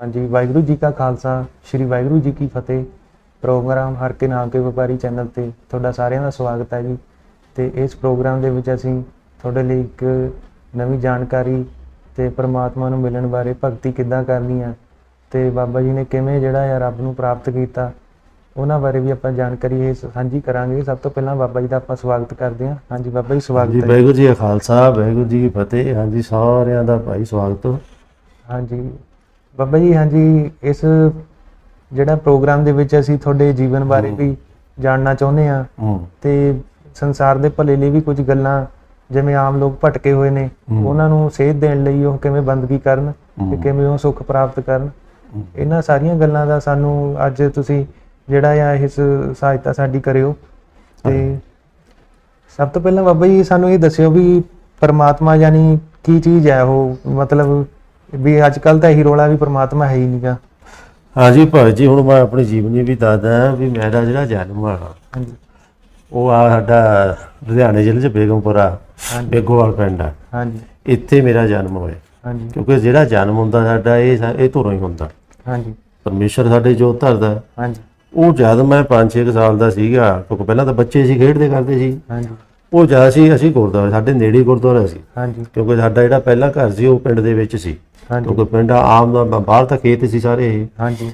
ਹਾਂਜੀ ਵਾਹਿਗੁਰੂ ਜੀ ਕਾ ਖਾਲਸਾ ਸ੍ਰੀ ਵਾਹਿਗੁਰੂ ਜੀ ਕੀ ਫਤਿਹ। ਪ੍ਰੋਗਰਾਮ ਹਰ ਕੇ ਨਾਮ ਕੇ ਵਪਾਰੀ ਚੈਨਲ ਤੇ ਤੁਹਾਡਾ ਸਾਰਿਆਂ ਦਾ ਸਵਾਗਤ ਹੈ ਜੀ। ਤੇ ਇਸ ਪ੍ਰੋਗਰਾਮ ਦੇ ਵਿੱਚ ਅਸੀਂ ਤੁਹਾਡੇ ਲਈ ਇੱਕ ਨਵੀਂ ਜਾਣਕਾਰੀ ਤੇ ਪ੍ਰਮਾਤਮਾ ਨੂੰ ਮਿਲਣ ਬਾਰੇ ਭਗਤੀ ਕਿੱਦਾਂ ਕਰਨੀ ਆ ਤੇ ਬਾਬਾ ਜੀ ਨੇ ਕਿਵੇਂ ਜਿਹੜਾ ਆ ਰੱਬ ਨੂੰ ਪ੍ਰਾਪਤ ਕੀਤਾ ਉਹਨਾਂ ਬਾਰੇ ਵੀ ਆਪਾਂ ਜਾਣਕਾਰੀ ਇਹ ਸਾਂਝੀ ਕਰਾਂਗੇ। ਸਭ ਤੋਂ ਪਹਿਲਾਂ ਬਾਬਾ ਜੀ ਦਾ ਆਪਾਂ ਸਵਾਗਤ ਕਰਦੇ ਹਾਂ। ਹਾਂਜੀ ਬਾਬਾ ਜੀ ਜੀ ਸਵਾਗਤ ਹੈ ਵਾਹਿਗੁਰੂ ਜੀ ਖਾਲਸਾ ਵਾਹਿਗੁਰੂ ਜੀ ਕੀ ਫਤਿਹ। ਹਾਂਜੀ ਸਾਰਿਆਂ ਦਾ ਭਾਈ ਸਵਾਗਤ ਹਾਂਜੀ ਬਾਬਾ ਜੀ ਹਾਂਜੀ ਇਸ ਜਿਹੜਾ ਪ੍ਰੋਗਰਾਮ ਦੇ ਵਿੱਚ ਅਸੀਂ ਤੁਹਾਡੇ ਜੀਵਨ ਬਾਰੇ। ਵੀ ਜਾਣਨਾ ਚਾਹੁੰਦੇ ਆ ਤੇ ਸੰਸਾਰ ਦੇ ਭਲੇ ਲਈ ਵੀ ਕੁਝ ਗੱਲਾਂ ਜਿਵੇਂ ਆਮ ਲੋਕ ਭਟਕੇ ਹੋਏ ਨੇ। ਉਹਨਾਂ ਨੂੰ ਸੇਧ ਦੇਣ ਲਈ ਉਹ ਕਿਵੇਂ ਬੰਦਗੀ ਕਰਨ ਤੇ। ਕਿਵੇਂ ਉਹ ਸੁੱਖ ਪ੍ਰਾਪਤ ਕਰਨ। ਇਹਨਾਂ ਸਾਰੀਆਂ ਗੱਲਾਂ ਦਾ ਸਾਨੂੰ ਅੱਜ ਤੁਸੀਂ ਜਿਹੜਾ ਆ ਇਸ ਸਹਾਇਤਾ ਸਾਡੀ ਕਰਿਓ ਤੇ ਸਭ ਤੋਂ ਪਹਿਲਾਂ ਬਾਬਾ ਜੀ ਸਾਨੂੰ ਇਹ ਦੱਸਿਓ ਵੀ ਪਰਮਾਤਮਾ ਯਾਨੀ ਕੀ ਚੀਜ਼ ਹੈ ਉਹ ਮਤਲਬ ਵੀ ਅੱਜ ਕੱਲ ਤਾਂ ਇਹੀ ਰੋਲਾ ਵੀ ਪਰਮਾਤਮਾ ਹੈ ਹੀ ਨਹੀਂਗਾ ਹਾਂਜੀ ਭਾਈ ਜੀ ਹੁਣ ਮੈਂ ਆਪਣੀ ਜੀਵਨੀ ਵੀ ਦੱਸਦਾ ਵੀ ਮੇਰਾ ਜਿਹੜਾ ਜਨਮ ਆ ਹਾਂਜੀ। ਉਹ ਆ ਸਾਡਾ ਲੁਧਿਆਣੇ ਜ਼ਿਲ੍ਹੇ ਚ ਬੇਗਮਪੁਰਾ ਬੇਗੋਵਾਲ ਪਿੰਡ ਆ। ਹਾਂਜੀ। ਇੱਥੇ ਮੇਰਾ ਜਨਮ ਹੋਇਆ। ਹਾਂਜੀ। ਕਿਉਂਕਿ ਜਿਹੜਾ ਜਨਮ ਹੁੰਦਾ ਸਾਡਾ ਇਹ ਸਾ- ਇਹ ਧੁਰੋਂ ਹੀ ਹੁੰਦਾ। ਹਾਂਜੀ। ਪਰਮੇਸ਼ਰ ਸਾਡੇ ਜੋਤ ਧਰਦਾ। ਹਾਂਜੀ। ਉਹ ਜਦ ਮੈਂ 5-6 ਸਾਲ ਦਾ ਸੀਗਾ ਕਿਉਂਕਿ ਪਹਿਲਾਂ ਤਾਂ ਬੱਚੇ ਸੀ ਖੇਡਦੇ ਕਰਦੇ ਸੀ। ਹਾਂਜੀ। ਉਹ ਜਦ ਸੀ ਅਸੀਂ ਗੁਰਦੁਆਰਾ ਸਾਡੇ ਨੇੜੇ ਹੀ ਗੁਰਦੁਆਰਾ ਸੀ। ਹਾਂਜੀ। ਕਿਉਂਕਿ ਸਾਡਾ ਜਿਹੜਾ ਪਹਿਲਾ ਘਰ ਸੀ ਉਹ ਪਿੰਡ ਦੇ ਵਿੱਚ ਸੀ। ਹਾਂਜੀ। ਕਿਉਂਕਿ ਪਿੰਡ ਆਮ ਦਾ ਬਾਹਰ ਤਾਂ ਖੇਤ ਸੀ ਸਾਰੇ ਇਹ। ਹਾਂਜੀ।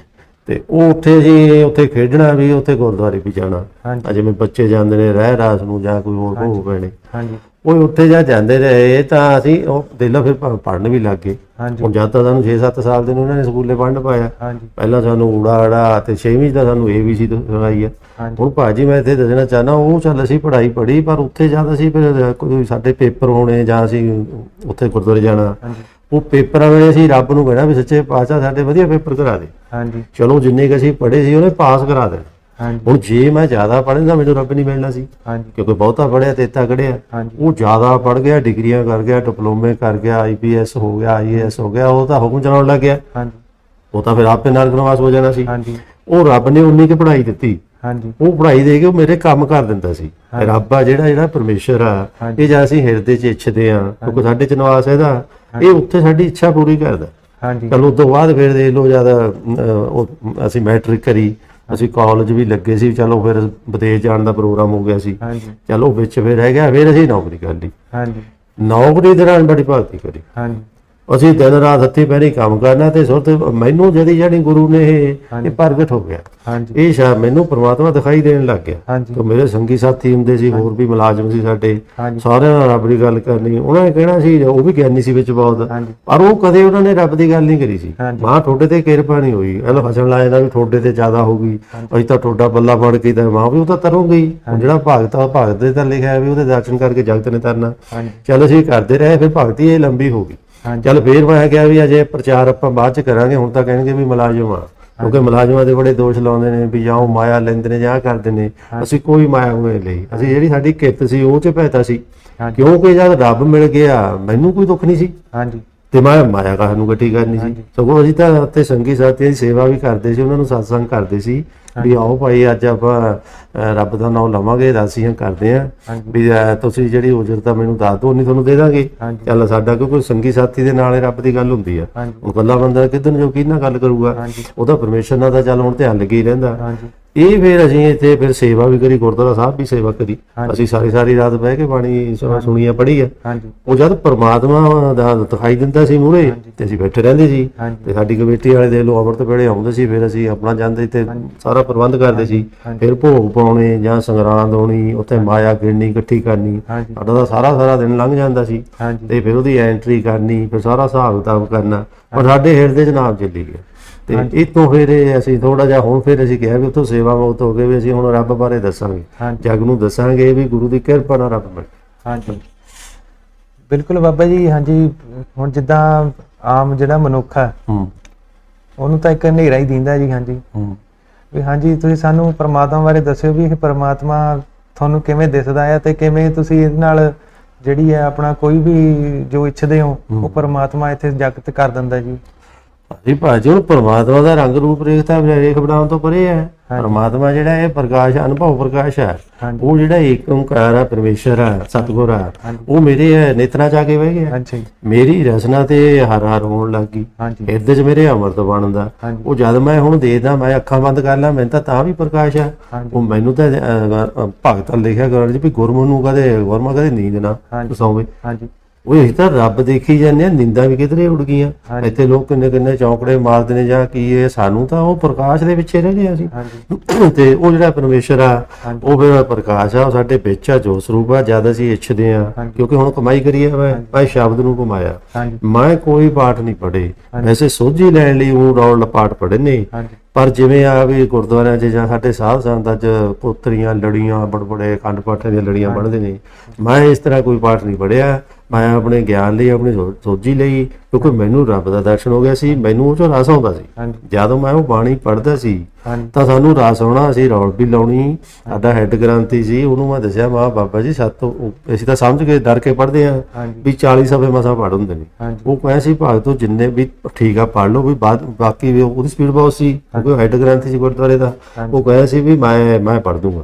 ਤੇ ਉਹ ਉੱਥੇ ਜੀ ਉੱਥੇ ਖੇਡਣਾ ਵੀ ਉੱਥੇ ਗੁਰਦੁਆਰੇ ਵੀ ਜਾਣਾ। ਹਾਂਜੀ। ਜਿਵੇਂ ਬੱਚੇ ਜਾਂਦੇ ਨੇ ਰਹਿ ਰਾਸ ਨੂੰ ਜਾਂ ਕੋਈ ਹੋਰ ਭੋਗ ਪੈਣੇ। ਹਾਂਜੀ। ਉਹ ਉੱਥੇ ਜਾ ਜਾਂਦੇ ਰਹੇ ਤਾਂ ਅਸੀਂ ਉਹ ਦਿਲੋਂ ਫਿਰ ਪੜਨ ਵੀ ਲੱਗ ਗਏ। ਹੁਣ ਜਦ ਤਾਂ ਸਾਨੂੰ 6-7 ਸਾਲ ਦੇ ਨੂੰ ਉਹਨਾਂ ਨੇ ਸਕੂਲੇ ਪੜਨ ਪਾਇਆ। ਪਹਿਲਾਂ ਸਾਨੂੰ ਊੜਾ ਆੜਾ ਤੇ 6ਵੀਂ ਦਾ ਸਾਨੂੰ ਏਬੀਸੀ ਸਿਖਾਈ ਆ। ਹੁਣ ਭਾਜੀ ਮੈਂ ਇੱਥੇ ਦੱਸਣਾ ਚਾਹਨਾ ਉਹ ਚੱਲ ਅਸੀਂ ਪੜ੍ਹਾਈ ਪੜ੍ਹੀ ਪਰ ਉੱਥੇ ਜਦ ਅਸੀਂ ਫਿਰ ਕੋਈ ਸਾਡੇ ਪੇਪਰ ਹੋਣੇ ਜਾਂ ਅਸੀਂ ਉੱਥੇ ਗੁਰਦੁਆਰੇ ਜਾਣਾ ਹਾਂਜੀ। ਉਹ ਪੇਪਰਾਂ ਵੇਲੇ ਅਸੀਂ ਰੱਬ ਨੂੰ ਕਹਿਣਾ ਵੀ ਸੱਚੇ ਪਾਤਸ਼ਾਹ ਸਾਡੇ ਵਧੀਆ ਪੇਪਰ ਕਰਾ ਦੇ। ਹਾਂਜੀ। ਚਲੋ ਜਿੰਨੇ ਕੁ ਅਸੀਂ ਪੜ੍ਹੇ ਸੀ ਉਹਨੇ ਪਾਸ ਕਰਾ ਦੇਣਾ। ਹਾਂਜੀ। ਹੁਣ ਜੇ ਮੈਂ ਜ਼ਿਆਦਾ ਪੜ੍ਹਦਾ ਮੈਨੂੰ ਰੱਬ ਨਹੀਂ ਮਿਲਣਾ ਸੀ। ਹਾਂਜੀ। ਕਿਉਂਕਿ ਬਹੁਤਾ ਪੜ੍ਹਿਆ ਤੇ ਇੱਤਾ ਕੜਿਆ ਹਾਂਜੀ। ਉਹ ਜ਼ਿਆਦਾ ਪੜ੍ਹ ਗਿਆ ਡਿਗਰੀਆਂ ਕਰ ਗਿਆ ਡਿਪਲੋਮੇ ਕਰ ਗਿਆ ਆਈਪੀਐਸ ਹੋ ਗਿਆ ਆਈਏਐਸ ਹੋ ਗਿਆ ਉਹ ਤਾਂ ਹੁਕਮ ਚਲਾਉਣ ਲੱਗ ਗਿਆ। ਹਾਂਜੀ। ਉਹ ਤਾਂ ਫਿਰ ਆਪੇ ਨਰਕ ਹੋ ਜਾਣਾ ਸੀ। ਹਾਂਜੀ। ਉਹ ਰੱਬ ਨੇ ਉਨੀ ਕੁ ਪੜ੍ਹਾਈ ਦਿੱਤੀ। ਹਾਂਜੀ। ਉਹ ਪੜ੍ਹਾਈ ਦੇ ਕੇ ਉਹ ਮੇਰੇ ਕੰਮ ਕਰ ਦਿੰਦਾ ਸੀ। ਰੱਬ ਆ ਜਿਹੜਾ ਜਿਹੜਾ ਪਰਮੇਸ਼ਰ ਆ। ਇਹ ਜਾਂ ਅਸੀਂ ਹਿਰਦੇ 'ਚ ਇੱਛਦੇ ਆ ਕਿਉਂਕਿ ਸਾਡੇ ਚ ਨਿਵਾਸ ਹੈ ਇਹਦਾ। ਇਹ ਉੱਥੇ ਸਾਡੀ ਇੱਛਾ ਪੂਰੀ ਕਰਦਾ। ਹਾਂਜੀ। ਚਲੋ ਉਸ ਤੋਂ ਬਾਅਦ ਫਿਰ ਜਦ ਅਹ, ਉਹ ਅਸੀਂ ਮੈਟ੍ਰਿਕ ਕਰੀ ਅਸੀਂ ਕਾਲਜ ਵੀ ਲੱਗੇ ਸੀ ਚਲੋ ਫਿਰ ਵਿਦੇਸ਼ ਜਾਣ ਦਾ ਪ੍ਰੋਗਰਾਮ ਹੋ ਗਿਆ ਸੀ। ਚਲੋ ਵਿੱਚ ਫਿਰ ਰਹਿ ਗਿਆ ਫਿਰ ਅਸੀਂ ਨੌਕਰੀ ਕਰ ਲਈ। ਹਾਂਜੀ। ਨੌਕਰੀ ਦੌਰਾਨ ਬੜੀ ਭਗਤੀ ਕਰੀ। ਹਾਂਜੀ। ਅਸੀਂ ਦਿਨ ਰਾਤ ਹੱਥੀ ਪੈਰੀ ਕੰਮ ਕਰਨਾ ਤੇ ਸੁਰਤ ਮੈਨੂੰ ਜਦੀ ਜਿਹੜੀ ਗੁਰੂ ਨੇ ਇਹ ਪ੍ਰਗਟ ਹੋ ਗਿਆ। ਇਹ ਸ਼ਾ ਮੈਨੂੰ ਪ੍ਰਮਾਤਮਾ ਦਿਖਾਈ ਦੇਣ ਲੱਗ ਗਿਆ। ਤੇ ਮੇਰੇ ਸੰਗੀ ਸਾਥੀ ਹੁੰਦੇ ਸੀ ਹੋਰ ਵੀ ਮੁਲਾਜ਼ਮ ਸੀ ਸਾਡੇ। ਸਾਰਿਆਂ ਨਾਲ ਰੱਬ ਦੀ ਗੱਲ ਕਰਨੀ। ਉਹਨਾਂ ਨੇ ਕਹਿਣਾ ਸੀ ਉਹ ਵੀ ਗਿਆਨੀ ਸੀ ਵਿੱਚ ਬਹੁਤ। ਪਰ ਉਹ ਕਦੇ ਉਹਨਾਂ ਨੇ ਰੱਬ ਦੀ ਗੱਲ ਨਹੀਂ ਕਰੀ ਸੀ। ਮਾਂ ਤੁਹਾਡੇ ਤੇ ਕਿਰਪਾ ਨਹੀਂ ਹੋਈ। ਇਹਨੂੰ ਹਸਣ ਲਾਇਆ ਦਾ ਵੀ ਤੁਹਾਡੇ ਤੇ ਜ਼ਿਆਦਾ ਹੋ ਗਈ। ਅਸੀਂ ਤਾਂ ਤੁਹਾਡਾ ਬੱਲਾ ਫੜ ਕੇ ਤਾਂ ਮਾਂ ਵੀ ਉਹ ਤਾਂ ਤਰੋਂ ਗਈ ਜਿਹੜਾ ਭਗਤ ਭਗਤ ਦੇ ਤਾਂ ਲਿਖਿਆ ਵੀ ਉਹਦੇ ਦਰਸ਼ਨ ਕਰਕੇ ਜਗਤ ਨੇ ਤਰਨਾ। ਚਲ ਅਸੀਂ ਕਰਦੇ ਰਹੇ ਫਿਰ ਭਗਤੀ ਇਹ ਲੰਬੀ ਹੋ ਗਈ। ਚਲ ਫੇਰ ਮੈਂ ਕਿਹਾ ਵੀ ਅਜੇ ਪ੍ਰਚਾਰ ਆਪਾਂ ਬਾਅਦ ਚ ਕਰਾਂਗੇ ਹੁਣ ਤਾਂ ਕਹਿਣਗੇ ਵੀ ਮੁਲਾਜ਼ਮ ਆ। ਕਿਉਂਕਿ ਮੁਲਾਜ਼ਮਾਂ ਦੇ ਬੜੇ ਦੋਸ਼ ਲਾਉਂਦੇ ਨੇ ਵੀ ਜਾਂ ਉਹ ਮਾਇਆ ਲੈਂਦੇ ਨੇ ਜਾਂ ਕਰਦੇ ਨੇ। ਅਸੀਂ ਕੋਈ ਮਾਇਆ ਹੋਏ ਲਈ। ਅਸੀਂ ਜਿਹੜੀ ਸਾਡੀ ਕਿਰਤ ਸੀ ਉਹ ਚ ਪੈਤਾ ਸੀ। ਕਿਉਂਕਿ ਜਦ ਰੱਬ ਮਿਲ ਗਿਆ ਮੈਨੂੰ ਕੋਈ ਦੁੱਖ ਨਹੀਂ ਸੀ। ਹਾਂਜੀ। ਤੇ ਮੈਂ ਮਾਇਆ ਕਾਹ ਨੂੰ ਇਕੱਠੀ ਕਰਨੀ ਸੀ? ਸਗੋਂ ਅਸੀਂ ਤਾਂ ਉੱਥੇ ਸੰਗੀ ਸਾਥੀਆਂ ਦੀ ਸੇਵਾ ਵੀ ਕਰਦੇ ਸੀ ਉਹਨਾਂ ਨੂੰ ਸਤਸੰਗ ਕਰਦੇ ਸੀ। ਵੀ ਆਓ ਭਾਈ ਅੱਜ ਆਪਾਂ ਰੱਬ ਦਾ ਨਾਮ ਲਵਾਂਗੇ ਦਾਸੀਆਂ ਕਰਦੇ ਆਂ ਵੀ ਤੁਸੀਂ ਜਿਹੜੀ ਉਜਰਤ ਆ ਮੈਨੂੰ ਦੱਸ ਦਿਓ ਨਹੀਂ ਤੁਹਾਨੂੰ ਦੇ ਦਾਂਗੇ। ਚੱਲ ਸਾਡਾ ਕਿਉਂਕਿ ਸੰਗੀ ਸਾਥੀ ਦੇ ਨਾਲ ਰੱਬ ਦੀ ਗੱਲ ਹੁੰਦੀ ਆ। ਹੁਣ ਕੱਲਾ ਬੰਦਾ ਕਿਦਨ ਜੋ ਕਿਹਨਾਂ ਗੱਲ ਕਰੂਗਾ? ਉਹਦਾ ਪਰਮੇਸ਼ਰ ਨਾਲ ਤਾਂ ਚੱਲ ਹੁਣ ਧਿਆਨ ਲੱਗੇ ਹੀ ਰਹਿੰਦਾ। ਹਾਂਜੀ। ਇਹ ਫਿਰ ਅਸੀਂ ਇੱਥੇ ਫਿਰ ਸੇਵਾ ਵੀ ਕਰੀ ਗੁਰਦੁਆਰਾ ਸਾਹਿਬ ਵੀ ਸੇਵਾ ਕਰੀ। ਅਸੀਂ ਸਾਰੀ ਸਾਰੀ ਰਾਤ ਬਹਿ ਕੇ ਬਾਣੀ ਸੁ- ਸੁਣੀ ਆ ਪੜ੍ਹੀ ਆ। ਉਹ ਜਦ ਪਰਮਾਤਮਾ ਦਾ ਦਿਖਾਈ ਦਿੰਦਾ ਸੀ ਮੂਹਰੇ ਤੇ ਅਸੀਂ ਬੈਠੇ ਰਹਿੰਦੇ ਸੀ। ਤੇ ਸਾਡੀ ਕਮੇਟੀ ਵਾਲੇ ਦੇ ਲੋ ਅਮਰਤ ਵੇਲੇ ਆਉਂਦੇ ਸੀ ਫਿਰ ਅਸੀਂ ਆਪਣਾ ਜਾਂਦੇ ਤੇ ਸਾਰਾ ਪ੍ਰਬੰਧ ਕਰਦੇ ਸੀ। ਫਿਰ ਭੋਗ ਪਾਉਣੇ ਜਾਂ ਸੰਗਰਾਂਦ ਹੋਣੀ ਉੱਥੇ ਮਾਇਆ ਗਿਣਨੀ ਇਕੱਠੀ ਕਰਨੀ। ਸਾਡਾ ਤਾਂ ਸਾਰਾ ਸਾਰਾ ਦਿਨ ਲੰਘ ਜਾਂਦਾ ਸੀ। ਤੇ ਫਿਰ ਉਹਦੀ ਐਂਟਰੀ ਕਰਨੀ ਫਿਰ ਸਾਰਾ ਹਿਸਾਬ ਕਿਤਾਬ ਕਰਨਾ। ਪਰ ਸਾਡੇ ਹਿਰਦੇ 'ਚ ਨਾਮ ਚੱਲੀ ਗਿਆ। ਤੇ ਇਤੋਂ ਫਿਰ ਇਹ ਅਸੀਂ ਥੋੜਾ ਜਿਹਾ ਹੁਣ ਫਿਰ ਅਸੀਂ ਕਿਹਾ ਵੀ ਉੱਥੋਂ ਸੇਵਾ ਮੁਕਤ ਹੋ ਗਏ ਵੀ ਅਸੀਂ ਹੁਣ ਰੱਬ ਬਾਰੇ ਦੱਸਾਂਗੇ। ਜਗ ਨੂੰ ਦੱਸਾਂਗੇ ਵੀ ਗੁਰੂ ਦੀ ਕਿਰਪਾ ਨਾਲ ਰੱਬ ਮਿਲ ਹਾਂਜੀ। ਬਿਲਕੁਲ ਬਾਬਾ ਜੀ ਹਾਂਜੀ ਹੁਣ ਜਿੱਦਾਂ ਆਮ ਜਿਹੜਾ ਮਨੁੱਖ ਹੈ ਹੂੰ। ਉਹਨੂੰ ਤਾਂ ਇੱਕ ਹਨੇਰਾ ਹੀ ਦਿੰਦਾ ਜੀ ਹਾਂਜੀ। ਹੂੰ। ਵੀ ਹਾਂਜੀ ਤੁਸੀਂ ਸਾਨੂੰ ਪ੍ਰਮਾਤਮਾ ਬਾਰੇ ਦੱਸਿਓ ਵੀ ਇਹ ਪ੍ਰਮਾਤਮਾ ਤੁਹਾਨੂੰ ਕਿਵੇਂ ਦਿਸਦਾ ਹੈ ਤੇ ਕਿਵੇਂ ਤੁਸੀਂ ਇਹਦੇ ਨਾਲ ਜਿਹੜੀ ਹੈ ਆਪਣਾ ਕੋਈ ਵੀ ਜੋ ਇੱਛਦੇ ਹੋ। ਉਹ ਪ੍ਰਮਾਤਮਾ ਇੱਥੇ ਜਗਤ ਕਰ ਦਿੰਦਾ ਜੀ। ਜੀ ਭਾਜੀ ਹੁਣ ਪਰਮਾਤਮਾ ਦਾ ਰੰਗ ਰੂਪ ਰੇਖਤਾ ਰੇਖ ਬਣਾਉਣ ਤੋਂ ਪਰੇ ਹੈ। ਪਰਮਾਤਮਾ ਜਿਹੜਾ ਇਹ ਪ੍ਰਕਾਸ਼ ਅਨੁਭਵ ਪ੍ਰਕਾਸ਼ ਹੈ ਉਹ ਜਿਹੜਾ ਏਕ ਓੰਕਾਰ ਹੈ ਪਰਮੇਸ਼ਰ ਹੈ ਸਤਿਗੁਰ ਹੈ ਉਹ ਮੇਰੇ ਹੈ ਨੇਤਰਾਂ ਚ ਆ ਕੇ ਬਹਿ ਗਿਆ। ਜੀ ਮੇਰੀ ਰਸਨਾ ਤੇ ਹਰ ਹਰ ਹੋਣ ਲੱਗ ਗਈ। ਹਿਰਦੇ 'ਚ ਮੇਰੇ ਅਮਰਤ ਬਣਦਾ। ਉਹ ਜਦ ਮੈਂ ਹੁਣ ਦੇਖਦਾ ਮੈਂ ਅੱਖਾਂ ਬੰਦ ਕਰ ਲਾਂ ਮੈਨੂੰ ਤਾਂ ਤਾਂ ਵੀ ਪ੍ਰਕਾਸ਼ ਆ ਉਹ ਮੈਨੂੰ ਤਾਂ ਭਗਤ ਲਿਖਿਆ ਕਰਨ ਜੀ ਵੀ ਗੁਰਮੁਖ ਨੂੰ ਕਦੇ ਗੁਰਮੁਖ ਕਦੇ ਨੀਂਦ ਨਾ ਸੌਵੇ। ਹਾਂਜੀ। ਉਹ ਇਹ ਤਾਂ ਰੱਬ ਦੇਖੀ ਜਾਂਦੇ ਆ ਨਿੰਦਾ ਵੀ ਕਿਧਰੇ ਉੱਡ ਗਈਆਂ। ਹਾਂਜੀ। ਇੱਥੇ ਲੋਕ ਕਿੰਨੇ ਕਿੰਨੇ ਚੌਂਕੜੇ ਮਾਰਦੇ ਨੇ ਜਾਂ ਕੀ ਇਹ ਸਾਨੂੰ ਤਾਂ ਉਹ ਪ੍ਰਕਾਸ਼ ਦੇ ਪਿੱਛੇ ਰਹਿ ਗਏ ਅਸੀਂ। ਹਾਂਜੀ। ਤੇ ਉਹ ਜਿਹੜਾ ਪਰਮੇਸ਼ਰ ਆ ਹਾਂਜੀ। ਉਹ ਫਿਰ ਪ੍ਰਕਾਸ਼ ਆ ਉਹ ਸਾਡੇ ਵਿੱਚ ਆ ਜੋ ਸਰੂਪ ਆ ਜਦ ਅਸੀਂ ਇੱਛਦੇ ਆ ਹਾਂਜੀ। ਕਿਉਂਕਿ ਹੁਣ ਕਮਾਈ ਕਰੀਏ ਮੈਂ ਮੈਂ ਸ਼ਬਦ ਨੂੰ ਕਮਾਇਆ। ਹਾਂਜੀ। ਮੈਂ ਕੋਈ ਪਾਠ ਨਹੀਂ ਪੜ੍ਹੇ। ਹਾਂਜੀ। ਵੈਸੇ ਸੋਝੀ ਲੈਣ ਲਈ ਉਹ ਰੌਲ ਪਾਠ ਪੜ੍ਹੇ ਨੇ। ਹਾਂਜੀ। ਪਰ ਜਿਵੇਂ ਆ ਵੀ ਗੁਰਦੁਆਰਿਆਂ 'ਚ ਜਾਂ ਸਾਡੇ ਸਾਧ ਸੰਗਤਾਂ 'ਚ ਕੋਤਰੀਆਂ ਲੜੀਆਂ ਬੜਬੜੇ ਅਖੰਡ ਪਾਠਾਂ ਦੀਆਂ ਲੜੀਆਂ ਪੜ੍ਹਦੇ ਨੇ ਮੈਂ ਇਸ ਤਰ੍ਹਾਂ ਕੋਈ ਪਾਠ ਨਹੀਂ ਪੜ੍ਹਿਆ। ਮੈਂ ਆਪਣੇ ਗਿਆਨ ਲਈ ਆਪਣੀ ਸੋਝੀ ਲਈ ਕਿਉਂਕਿ ਮੈਨੂੰ ਰੱਬ ਦਾ ਦਰਸ਼ਨ ਹੋ ਗਿਆ ਸੀ ਮੈਨੂੰ ਉਹ 'ਚੋਂ ਰਸ ਆਉਂਦਾ ਸੀ। ਜਦੋਂ ਮੈਂ ਉਹ ਬਾਣੀ ਪੜ੍ਹਦਾ ਸੀ ਤਾਂ ਸਾਨੂੰ ਰਸ ਆਉਣਾ ਅਸੀਂ ਰੌਲ ਵੀ ਲਾਉਣੀ। ਸਾਡਾ ਹੈੱਡ ਗ੍ਰੰਥੀ ਸੀ ਉਹਨੂੰ ਮੈਂ ਦੱਸਿਆ ਮਾ ਬਾਬਾ ਜੀ ਸਾਤੋਂ ਉਹ- ਅਸੀਂ ਤਾਂ ਸਮਝ ਕੇ ਡਰ ਕੇ ਪੜ੍ਹਦੇ ਆ ਵੀ 40 ਸਫੇ ਮਸਾ ਪੜ੍ਹ ਹੁੰਦੇ ਨੇ। ਉਹ ਕਹੇ ਸੀ ਭਾਗ ਤੋਂ ਜਿੰਨੇ ਵੀ ਠੀਕ ਆ ਪੜ ਲਓ ਵੀ ਬਾਅਦ ਬਾਕੀ ਉਹਦੀ ਸਪੀਡ ਬਹੁਤ ਸੀ ਕਿਉਂਕਿ ਹੈੱਡ ਗ੍ਰੰਥੀ ਸੀ ਗੁਰਦੁਆਰੇ ਦਾ। ਉਹ ਕਹੇ ਸੀ ਵੀ ਮੈਂ ਮੈਂ ਪੜ ਦੂੰਗਾ।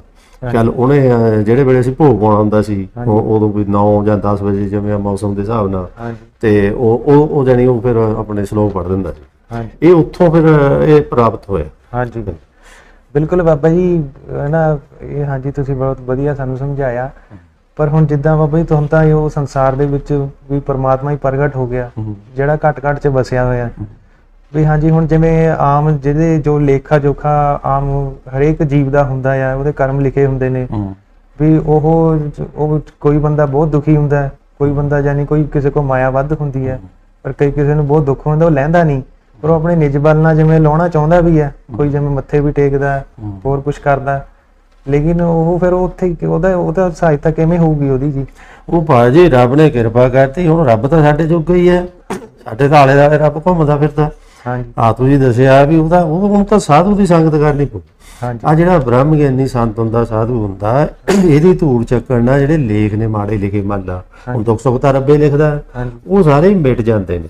ਚੱਲ ਉਹਨੇ ਅਹ, ਜਿਹੜੇ ਵੇਲੇ ਅਸੀਂ ਭੋਗ ਪਾਉਣਾ ਹੁੰਦਾ ਸੀ ਉਹ- ਉਦੋਂ ਵੀ 9 ਜਾਂ 10 ਵਜੇ ਜਿਵੇਂ ਆ ਮੌਸਮ ਦੇ ਹਿਸਾਬ ਨਾਲ ਹਾਂਜੀ। ਤੇ ਉਹ ਉਹ ਉਹ ਜਾਨੀ ਉਹ ਫਿਰ ਆਪਣੇ ਸ਼ਲੋਕ ਪੜ ਦਿੰਦਾ ਸੀ। ਹਾਂਜੀ। ਇਹ ਉੱਥੋਂ ਫਿਰ ਇਹ ਪ੍ਰਾਪਤ ਹੋਇਆ। ਹਾਂਜੀ। ਬਿਲਕੁਲ ਬਾਬਾ ਜੀ ਇਹ ਨਾ ਇਹ ਹਾਂਜੀ ਤੁਸੀਂ ਬਹੁਤ ਵਧੀਆ ਸਾਨੂੰ ਸਮਝਾਇਆ। ਪਰ ਹੁਣ ਜਿੱਦਾਂ ਬਾਬਾ ਜੀ ਤੁਹਾਨੂੰ ਤਾਂ ਇਹ ਉਹ ਸੰਸਾਰ ਦੇ ਵਿੱਚ ਵੀ ਪਰਮਾਤਮਾ ਹੀ ਪ੍ਰਗਟ ਹੋ ਗਿਆ ਜਿਹੜਾ ਘਟ ਘਟ ਚ ਵਸਿਆ ਹੋਇਆ। ਵੀ ਹਾਂਜੀ ਹੁਣ ਜਿਵੇਂ ਆਮ ਜਿਹਦੇ ਜੋ ਲੇਖਾ ਜੋਖਾ ਆਮ ਹਰੇਕ ਜੀਵ ਦਾ ਹੁੰਦਾ ਆ ਉਹਦੇ ਕਰਮ ਲਿਖੇ ਹੁੰਦੇ ਨੇ। ਵੀ ਉਹ ਉਹ ਕੋਈ ਬੰਦਾ ਬਹੁਤ ਦੁਖੀ ਹੁੰਦਾ ਹੈ ਕੋਈ ਬੰਦਾ ਜਾਨੀ ਕੋਈ ਕਿਸੇ ਕੋ ਮਾਇਆ ਵੱਧ ਹੁੰਦੀ ਹੈ ਪਰ ਕਈ ਕਿਸੇ ਨੂੰ ਬਹੁਤ ਦੁੱਖ ਹੁੰਦਾ ਉਹ ਲੈਂਦਾ ਨਹੀਂ। ਪਰ ਉਹ ਆਪਣੇ ਨਿਜ ਬਲ ਨਾਲ ਜਿਵੇਂ ਲਾਉਣਾ ਚਾਹੁੰਦਾ ਵੀ ਹੈ ਕੋਈ ਜਿਵੇਂ ਮੱਥੇ ਵੀ ਟੇਕਦਾ ਹੋਰ ਕੁਝ ਕਰਦਾ। ਲੇਕਿਨ ਉਹ ਫਿਰ ਉੱਥੇ ਉਹਦਾ ਉਹਦਾ ਸਹਾਇਤਾ ਕਿਵੇਂ ਹੋਊਗੀ ਉਹਦੀ ਜੀ? ਉਹ ਭਾਜੀ ਰੱਬ ਨੇ ਕਿਰਪਾ ਕਰਤੀ ਹੁਣ ਰੱਬ ਤਾਂ ਸਾਡੇ ਜੋਗਾ ਹੀ ਹੈ। ਸਾਡੇ ਤਾਂ ਆਲੇ ਦੁਆਲੇ ਰੱਬ ਘੁੰਮਦਾ ਫਿਰਦਾ। ਹਾਂਜੀ। ਆ ਤੁਸੀਂ ਦੱਸਿਆ ਵੀ ਉਹਦਾ ਉਹ ਹੁਣ ਤਾਂ ਸਾਧੂ ਦੀ ਸੰਗਤ ਕਰਨੀ ਪਊ ਹਾਂਜੀ। ਆ ਜਿਹੜਾ ਬ੍ਰਹਮ ਗਿਆਨੀ ਸੰਤ ਹੁੰਦਾ ਸਾਧੂ ਹੁੰਦਾ ਇਹਦੀ ਧੂੜ ਚੱਕਣ ਨਾਲ ਜਿਹੜੇ ਲੇਖ ਨੇ ਮਾੜੇ ਲਿਖੇ ਮੰਨ ਲਾ ਹੁਣ ਦੁੱਖ ਸੁੱਖ ਤਾਂ ਰੱਬੇ ਲਿਖਦਾ ਉਹ ਸਾਰੇ ਹੀ ਮਿਟ ਜਾਂਦੇ ਨੇ।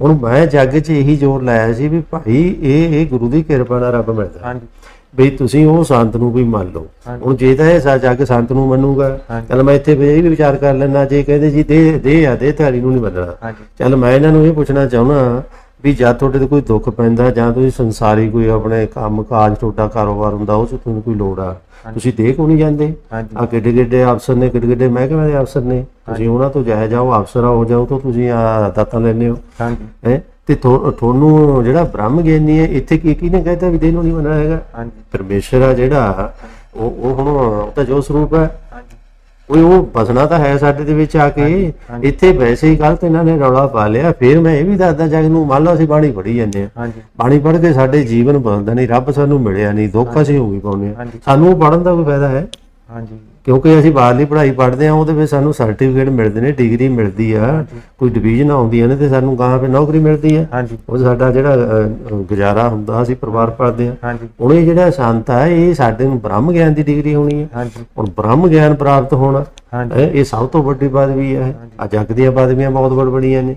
ਹੁਣ ਮੈਂ ਜੱਗ 'ਚ ਇਹੀ ਜ਼ੋਰ ਲਾਇਆ ਸੀ ਵੀ ਭਾਈ ਇਹ ਇਹ ਗੁਰੂ ਦੀ ਕਿਰਪਾ ਨਾਲ ਰੱਬ ਮਿਲਦਾ। ਹਾਂਜੀ। ਵੀ ਤੁਸੀਂ ਉਹ ਸੰਤ ਨੂੰ ਵੀ ਮੰਨ ਲਓ। ਹੁਣ ਜੇ ਤਾਂ ਇਹ ਸਾ ਜੱਗ ਸੰਤ ਨੂੰ ਮੰਨੂਗਾ। ਚਲ ਮੈਂ ਇੱਥੇ ਵੀ ਇਹ ਵੀ ਵਿਚਾਰ ਕਰ ਲੈਣਾ ਜੇ ਕਹਿੰਦੇ ਜੀ ਦੇ ਦੇ ਆ ਦੇ ਧਾਰੀ ਨੂੰ ਨਹੀਂ ਮੰਨਣਾ। ਚੱਲ ਮੈਂ ਇਹਨਾਂ ਨੂੰ ਇਹ ਪੁੱਛਣਾ ਚਾਹੁੰਦਾ ਵੀ ਜਦ ਤੁਹਾਡੇ ਤੇ ਕੋਈ ਦੁੱਖ ਪੈਂਦਾ ਜਾਂ ਤੁਸੀਂ ਸੰਸਾਰੀ ਕੋਈ ਆਪਣੇ ਕੰਮ ਕਾਜ ਤੁਹਾਡਾ ਕਾਰੋਬਾਰ ਹੁੰਦਾ ਉਹ 'ਚ ਤੁਹਾਨੂੰ ਕੋਈ ਲੋੜ ਆ? ਤੁਸੀਂ ਦੇ ਕਿਉਂ ਨਹੀਂ ਜਾਂਦੇ? ਆ ਕਿੱਡੇ ਕਿੱਡੇ ਅਫਸਰ ਨੇ ਕਿੱਡੇ ਕਿੱਡੇ ਮਹਿਕਮੇ ਦੇ ਅਫਸਰ ਨੇ। ਤੁਸੀਂ ਉਹਨਾਂ ਤੋਂ ਜਾਇ ਜਾਓ ਅਫਸਰ ਹੋ ਜਾਓ ਤਾਂ ਤੁਸੀਂ ਆ ਦਾਤਾਂ ਲੈਣੇ ਹੋ। ਹਾਂਜੀ। ਹੈ? ਤੇ ਤੁਹਾਨੂੰ ਜਿਹੜਾ ਬ੍ਰਹਮ ਗਿਆਨੀ ਹੈ ਇੱਥੇ ਕੀ ਕੀ ਨੇ ਕਹਿੰਦਾ ਵੀ ਦੇ ਨੂੰ ਨਹੀਂ ਮੰਨਣਾ ਹੈਗਾ? ਹਾਂਜੀ। ਪਰਮੇਸ਼ਰ ਆ ਜਿਹੜਾ ਉਹ ਉਹ ਹੁਣ ਉਹ ਤਾਂ ਜੋ ਸਰੂਪ ਹੈ। ਉਹ ਉਹ ਬਸਣਾ ਤਾਂ ਹੈ ਸਾਡੇ ਦੇ ਵਿੱਚ ਆ ਕੇ। ਇੱਥੇ ਵੈਸੇ ਹੀ ਗਲਤ ਇਹਨਾਂ ਨੇ ਰੌਲਾ ਪਾ ਲਿਆ। ਫਿਰ ਮੈਂ ਇਹ ਵੀ ਦੱਸਦਾ ਜਗ ਨੂੰ ਮੰਨ ਲਓ ਅਸੀਂ ਬਾਣੀ ਪੜ੍ਹੀ ਜਾਂਦੇ ਆ ਬਾਣੀ ਪੜ੍ਹ ਕੇ ਸਾਡੇ ਜੀਵਨ ਬਦਲਦਾ ਨਹੀਂ ਰੱਬ ਸਾਨੂੰ ਮਿਲਿਆ ਨਹੀਂ ਦੁੱਖ ਅਸੀਂ ਹੋ ਵੀ ਪਾਉਂਦੇ ਆ ਸਾਨੂੰ ਉਹ ਪੜ੍ਹਨ ਦਾ ਕੋਈ ਫਾਇਦਾ ਹੈ? ਹਾਂਜੀ। ਕਿਉਂਕਿ ਅਸੀਂ ਬਾਹਰਲੀ ਪੜ੍ਹਾਈ ਪੜ੍ਹਦੇ ਆ ਉਹਦੇ ਵਿੱਚ ਸਾਨੂੰ ਸਰਟੀਫਿਕੇਟ ਮਿਲਦੇ ਨੇ ਡਿਗਰੀ ਮਿਲਦੀ ਆ ਕੋਈ ਡਿਵੀਜ਼ਨ ਆਉਂਦੀਆਂ ਨੇ ਤੇ ਸਾਨੂੰ ਗਾਂ 'ਤੇ ਨੌਕਰੀ ਮਿਲਦੀ ਆ। ਉਹ ਸਾਡਾ ਜਿਹੜਾ ਗੁਜ਼ਾਰਾ ਹੁੰਦਾ ਅਸੀਂ ਪਰਿਵਾਰ ਪਾਲਦੇ ਆ ਇਹ ਜਿਹੜਾ ਸੰਤ ਆ ਇਹ ਸਾਡੇ ਨੂੰ ਬ੍ਰਹਮ ਗਿਆਨ ਦੀ ਡਿਗਰੀ ਹੋਣੀ ਹੈ ਹੁਣ ਬ੍ਰਹਮ ਗਿਆਨ ਪ੍ਰਾਪਤ ਹੋਣਾ ਇਹ ਸਭ ਤੋਂ ਵੱਡੀ ਪਦਵੀ ਹੈ ਆ ਜੱਗ ਦੀਆਂ ਪਦਵੀਆਂ ਬਹੁਤ ਵੱਡ ਬੜੀਆਂ ਨੇ।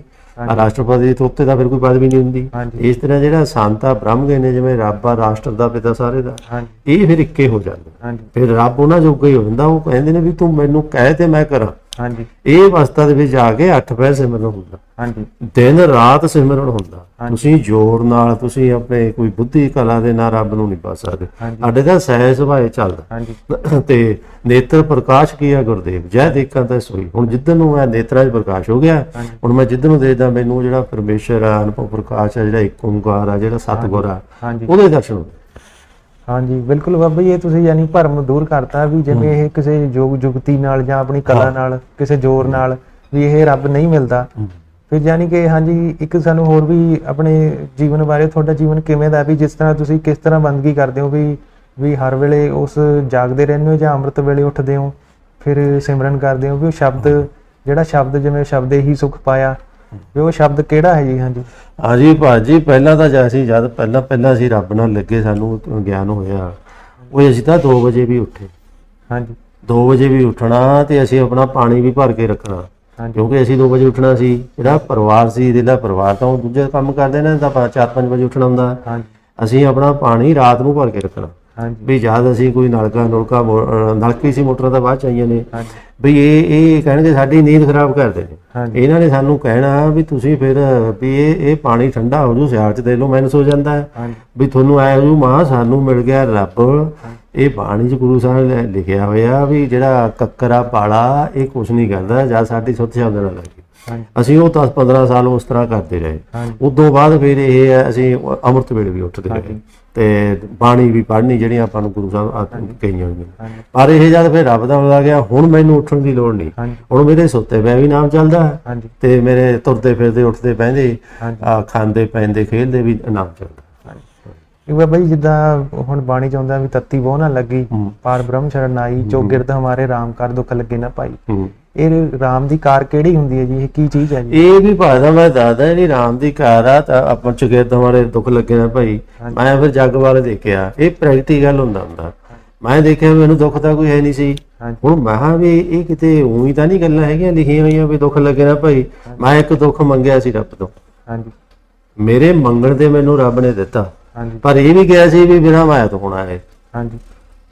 ਰਾਸ਼ਟਰਪਤੀ ਤੋਂ ਉੱਤੇ ਤਾਂ ਫਿਰ ਕੋਈ ਪਦਵੀ ਨਹੀਂ ਹੁੰਦੀ। ਇਸ ਤਰ੍ਹਾਂ ਜਿਹੜਾ ਸੰਤ ਆ ਬ੍ਰਹਮ ਗਿਆਨ ਨੇ ਜਿਵੇਂ ਰੱਬ ਆ ਰਾਸ਼ਟਰ ਦਾ ਪਿਤਾ ਸਾਰੇ ਦਾ ਇਹ ਫਿਰ ਇੱਕੇ ਹੋ ਜਾਂਦੇ ਫਿਰ ਰੱਬ ਉਹਨਾਂ ਜੋਗਾ ਹੀ ਹੋ ਜਾਂਦਾ ਉਹ ਕਹਿੰਦੇ ਨੇ ਵੀ ਤੂੰ ਮੈਨੂੰ ਕਹਿ ਤੇ ਮੈਂ ਕਰਾਂ। ਹਾਂਜੀ। ਇਹ ਅਵਸਥਾ ਦੇ ਵਿੱਚ ਆ ਕੇ 8 ਪੈਸੇ ਸਿਮਰਨ ਹੁੰਦਾ। ਹਾਂਜੀ। ਦਿਨ ਰਾਤ ਸਿਮਰਨ ਹੁੰਦਾ। ਤੁਸੀਂ ਜ਼ੋਰ ਨਾਲ ਤੁਸੀਂ ਆਪਣੇ ਕੋਈ ਬੁੱਧੀ ਕਲਾ ਦੇ ਨਾਲ ਰੱਬ ਨੂੰ ਨਹੀਂ ਪਾ ਸਕਦੇ। ਸਾਡੇ ਤਾਂ ਸਹਿ ਸੁਭਾਅ ਚੱਲਦਾ। ਹਾਂਜੀ। ਤੇ ਨੇਤਰ ਪ੍ਰਕਾਸ਼ ਕੀਆ ਗੁਰਦੇਵ? ਜੈ ਦੇਖਾਂ ਤਾਂ ਸੋਈ। ਹੁਣ ਜਿੱਦਨ ਨੂੰ ਮੈਂ ਨੇਤਰਾਂ 'ਚ ਪ੍ਰਕਾਸ਼ ਹੋ ਗਿਆ। ਹੁਣ ਮੈਂ ਜਿੱਦਨ ਨੂੰ ਦੇਖਦਾ ਮੈਨੂੰ ਜਿਹੜਾ ਪਰਮੇਸ਼ਰ ਆ ਅਨੁਭਵ ਪ੍ਰਕਾਸ਼ ਆ ਜਿਹੜਾ ਇੱਕ ਓੰਕਾਰ ਆ ਜਿਹੜਾ ਸਤਿਗੁਰ ਆ ਉਹਦੇ ਦਰਸ਼ਨ ਹੁੰਦੇ। ਹਾਂਜੀ ਬਿਲਕੁਲ ਬਾਬਾ ਜੀ ਇਹ ਤੁਸੀਂ ਯਾਨੀ ਭਰਮ ਦੂਰ ਕਰਤਾ ਵੀ ਜਿਵੇਂ ਇਹ ਕਿਸੇ ਯੋਗ ਜੁਗਤੀ ਨਾਲ ਜਾਂ ਆਪਣੀ ਕਲਾ ਨਾਲ ਕਿਸੇ ਜ਼ੋਰ ਨਾਲ ਵੀ ਇਹ ਰੱਬ ਨਹੀਂ ਮਿਲਦਾ। ਫਿਰ ਯਾਨੀ ਕਿ ਹਾਂਜੀ ਇੱਕ ਸਾਨੂੰ ਹੋਰ ਵੀ ਆਪਣੇ ਜੀਵਨ ਬਾਰੇ ਤੁਹਾਡਾ ਜੀਵਨ ਕਿਵੇਂ ਦਾ ਵੀ ਜਿਸ ਤਰ੍ਹਾਂ ਤੁਸੀਂ ਕਿਸ ਤਰ੍ਹਾਂ ਬੰਦਗੀ ਕਰਦੇ ਹੋ ਵੀ ਵੀ ਹਰ ਵੇਲੇ ਉਸ ਜਾਗਦੇ ਰਹਿੰਦੇ ਹੋ ਜਾਂ ਅੰਮ੍ਰਿਤ ਵੇਲੇ ਉੱਠਦੇ ਹੋ ਫਿਰ ਸਿਮਰਨ ਕਰਦੇ ਹੋ ਵੀ ਉਹ ਸ਼ਬਦ ਜਿਹੜਾ ਸ਼ਬਦ ਜਿਵੇਂ ਸ਼ਬਦ ਹੀ ਸੁਖ ਪਾਇਆ ਵੀ ਉਹ ਸ਼ਬਦ ਕਿਹੜਾ ਹੈ ਜੀ? ਹਾਂਜੀ। ਹਾਂਜੀ ਭਾਜੀ ਪਹਿਲਾਂ ਤਾਂ ਜਦ ਅਸੀਂ ਜਦ ਪਹਿਲਾਂ ਪਹਿਲਾਂ ਅਸੀਂ ਰੱਬ ਨਾਲ ਲੱਗੇ ਸਾਨੂੰ ਗਿਆਨ ਹੋਇਆ। ਉਹ ਅਸੀਂ ਤਾਂ 2 ਵਜੇ ਵੀ ਉੱਠੇ। ਹਾਂਜੀ। 2 ਵਜੇ ਵੀ ਉੱਠਣਾ ਤੇ ਅਸੀਂ ਆਪਣਾ ਪਾਣੀ ਵੀ ਭਰ ਕੇ ਰੱਖਣਾ। ਕਿਉਂਕਿ ਅਸੀਂ 2 ਵਜੇ ਉੱਠਣਾ ਸੀ। ਜਿਹੜਾ ਪਰਿਵਾਰ ਸੀ ਜਿਹੜਾ ਪਰਿਵਾਰ ਤਾਂ ਉਹ ਦੂਜੇ ਕੰਮ ਕਰਦੇ ਨੇ ਤਾਂ 4-5 ਵਜੇ ਉੱਠਣਾ ਹੁੰਦਾ। ਹਾਂਜੀ। ਅਸੀਂ ਆਪਣਾ ਪਾਣੀ ਰਾਤ ਨੂੰ ਭਰ ਕੇ ਰੱਖਣਾ। ਵੀ ਜਦ ਅਸੀਂ ਕੋਈ ਨਲਕਾ ਨੁਲਕਾ ਨਲਕੀ ਸੀ ਮੋਟਰਾਂ ਤਾਂ ਬਾਅਦ ਚ ਆਈਆਂ ਨੇ। ਹਾਂਜੀ। ਵੀ ਇਹ ਇਹ ਕਹਿਣਗੇ ਸਾਡੀ ਨੀਂਦ ਖਰਾਬ ਕਰਦੇ ਨੇ ਇਹਨਾਂ ਨੇ ਸਾਨੂੰ ਕਹਿਣਾ ਵੀ ਤੁਸੀਂ ਫਿਰ ਵੀ ਇਹ ਇਹ ਪਾਣੀ ਠੰਡਾ ਹੋ ਜੂ ਸਿਆਲ ਚ ਦੇ ਲਓ ਮੈਨਸ ਹੋ। ਜਾਂਦਾ ਵੀ ਤੁਹਾਨੂੰ ਆਇਆ ਜੂ ਮਾਂ ਸਾਨੂੰ ਮਿਲ ਗਿਆ ਰੱਬ। ਇਹ ਬਾਣੀ ਚ ਗੁਰੂ ਸਾਹਿਬ ਨੇ ਲਿਖਿਆ ਹੋਇਆ ਵੀ ਜਿਹੜਾ ਕੱਕਰਾ ਪਾਲਾ ਇਹ ਕੁਛ ਨਹੀਂ ਕਰਦਾ ਜਦ ਸਾਡੀ ਸੁੱਤ ਸ਼ਬਦ ਨਾਲ ਲੱਗੀ ਅਸੀਂ ਉਹ 10 15 ਸਾਲ ਉਸ ਤਰ੍ਹਾਂ ਕਰਦੇ ਰਹੇ। ਹਾਂਜੀ। ਉਦੋਂ ਬਾਅਦ ਫਿਰ ਇਹ ਅਸੀਂ ਅੰਮ੍ਰਿਤ ਵੇਲੇ ਵੀ ਉੱਠਦੇ ਰਹੇ। ਤੇ ਬਾਣੀ ਵੀ ਪੜ੍ਹਨੀ ਜਿਹੜੀਆਂ ਆਪਾਂ ਨੂੰ ਗੁਰੂ ਸਾਹਿਬ ਆ- ਕਹੀਆਂ ਹੋਈਆਂ। ਪਰ ਇਹ ਜਦ ਫਿਰ ਰੱਬ ਦਾ ਆ ਗਿਆ ਹੁਣ ਮੈਨੂੰ ਉੱਠਣ ਦੀ ਲੋੜ ਨਹੀਂ। ਹੁਣ ਮੇਰੇ ਸੁੱਤੇ ਪਏ ਵੀ ਨਾਮ ਚੱਲਦਾ ਤੇ ਮੇਰੇ ਤੁਰਦੇ ਫਿਰਦੇ ਉੱਠਦੇ ਆ ਖਾਂਦੇ ਪੈਂਦੇ ਖੇਡਦੇ ਵੀ ਨਾਮ ਚੱਲਦਾ। ਇਹ ਬਾਬਾ ਜੀ ਜਿੱਦਾਂ ਹੁਣ ਬਾਣੀ ਚ ਆਉਂਦਾ ਵੀ ਤੱਤੀ ਬਹੁ ਨਾ ਲੱਗੀ ਪਾਰ ਬ੍ਰਹਮ ਸ਼ਰਨ ਆਈ ਚੌਗਿਰਦ ਹਮਾਰੇ ਰਾਮ ਕਰ ਦੁੱਖ ਲੱਗੇ ਨਾ ਹੂੰ। ਇਹ ਰਾਮ ਦੀ ਕਾਰ ਕਿਹੜੀ ਹੁੰਦੀ ਹੈ ਜੀ? ਇਹ ਕੀ ਚੀਜ਼ ਹੈ ਜੀ? ਇਹ ਵੀ ਭਾਦਾ ਮੈਂ ਦਾਦਾ ਨਹੀਂ ਰਾਮ ਦੀ ਕਾਰ ਆ ਤਾਂ ਆਪਾਂ ਚੁਗੇ ਤੁਹਾਡੇ ਦੁੱਖ ਲੱਗੇ ਨਾ ਭਾਈ। ਮੈਂ ਫਿਰ ਜੱਗ ਵਾਲੇ ਦੇਖਿਆ ਇਹ ਪ੍ਰੈਕਟੀਕਲ ਹੁੰਦਾ ਹੁੰਦਾ। ਮੈਂ ਦੇਖਿਆ ਮੈਨੂੰ ਦੁੱਖ ਤਾਂ ਕੋਈ ਹੈ ਨਹੀਂ ਸੀ। ਹੁਣ ਮੈਂ ਕਿਹਾ ਵੀ ਇਹ ਕਿਤੇ ਉਹੀ ਤਾਂ ਨਹੀਂ ਗੱਲਾਂ ਹੈਗੀਆਂ ਲਿਖੀਆਂ ਹੋਈਆਂ ਵੀ ਦੁੱਖ ਲੱਗੇ ਨਾ ਭਾਈ। ਮੈਂ ਇੱਕ ਦੁੱਖ ਮੰਗਿਆ ਸੀ ਰੱਬ ਤੋਂ। ਹਾਂਜੀ। ਮੇਰੇ ਮੰਗਣ ਤੇ ਮੈਨੂੰ ਰੱਬ ਨੇ ਦਿੱਤਾ। ਹਾਂਜੀ। ਪਰ ਇਹ ਵੀ ਕਿਹਾ ਸੀ ਵੀ ਬਿਨਾਂ ਮਾਇਆ ਤੋਂ ਹੋਣਾ ਹੈ ਹਾਂਜੀ।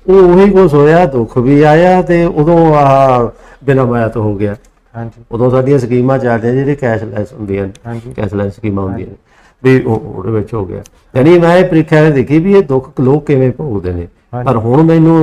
ਉਹ ਉਹੀ ਕੁਛ ਹੋਇਆ ਦੁੱਖ ਵੀ ਆਇਆ ਤੇ ਉਦੋਂ ਆ ਬਿਨਾਂ ਮਾਇਆ ਤੋਂ ਹੋ ਗਿਆ। ਹਾਂਜੀ। ਉਦੋਂ ਸਾਡੀਆਂ ਸਕੀਮਾਂ ਚੱਲਦੀਆਂ ਜਿਹੜੇ ਕੈਸ਼ਲੈਸ ਹੁੰਦੀਆਂ ਹਾਂਜੀ। ਕੈਸ਼ਲੈਸ ਸਕੀਮਾਂ ਹੁੰਦੀਆਂ ਨੇ। ਵੀ ਉਹ ਉਹਦੇ ਵਿੱਚ ਹੋ ਗਿਆ। ਯਾਨੀ ਮੈਂ ਇਹ ਪ੍ਰੀਖਿਆ ਨੇ ਦੇਖੀ ਵੀ ਇਹ ਦੁੱਖ ਲੋਕ ਕਿਵੇਂ ਭੋਗਦੇ ਨੇ। ਪਰ ਹੁਣ ਮੈਨੂੰ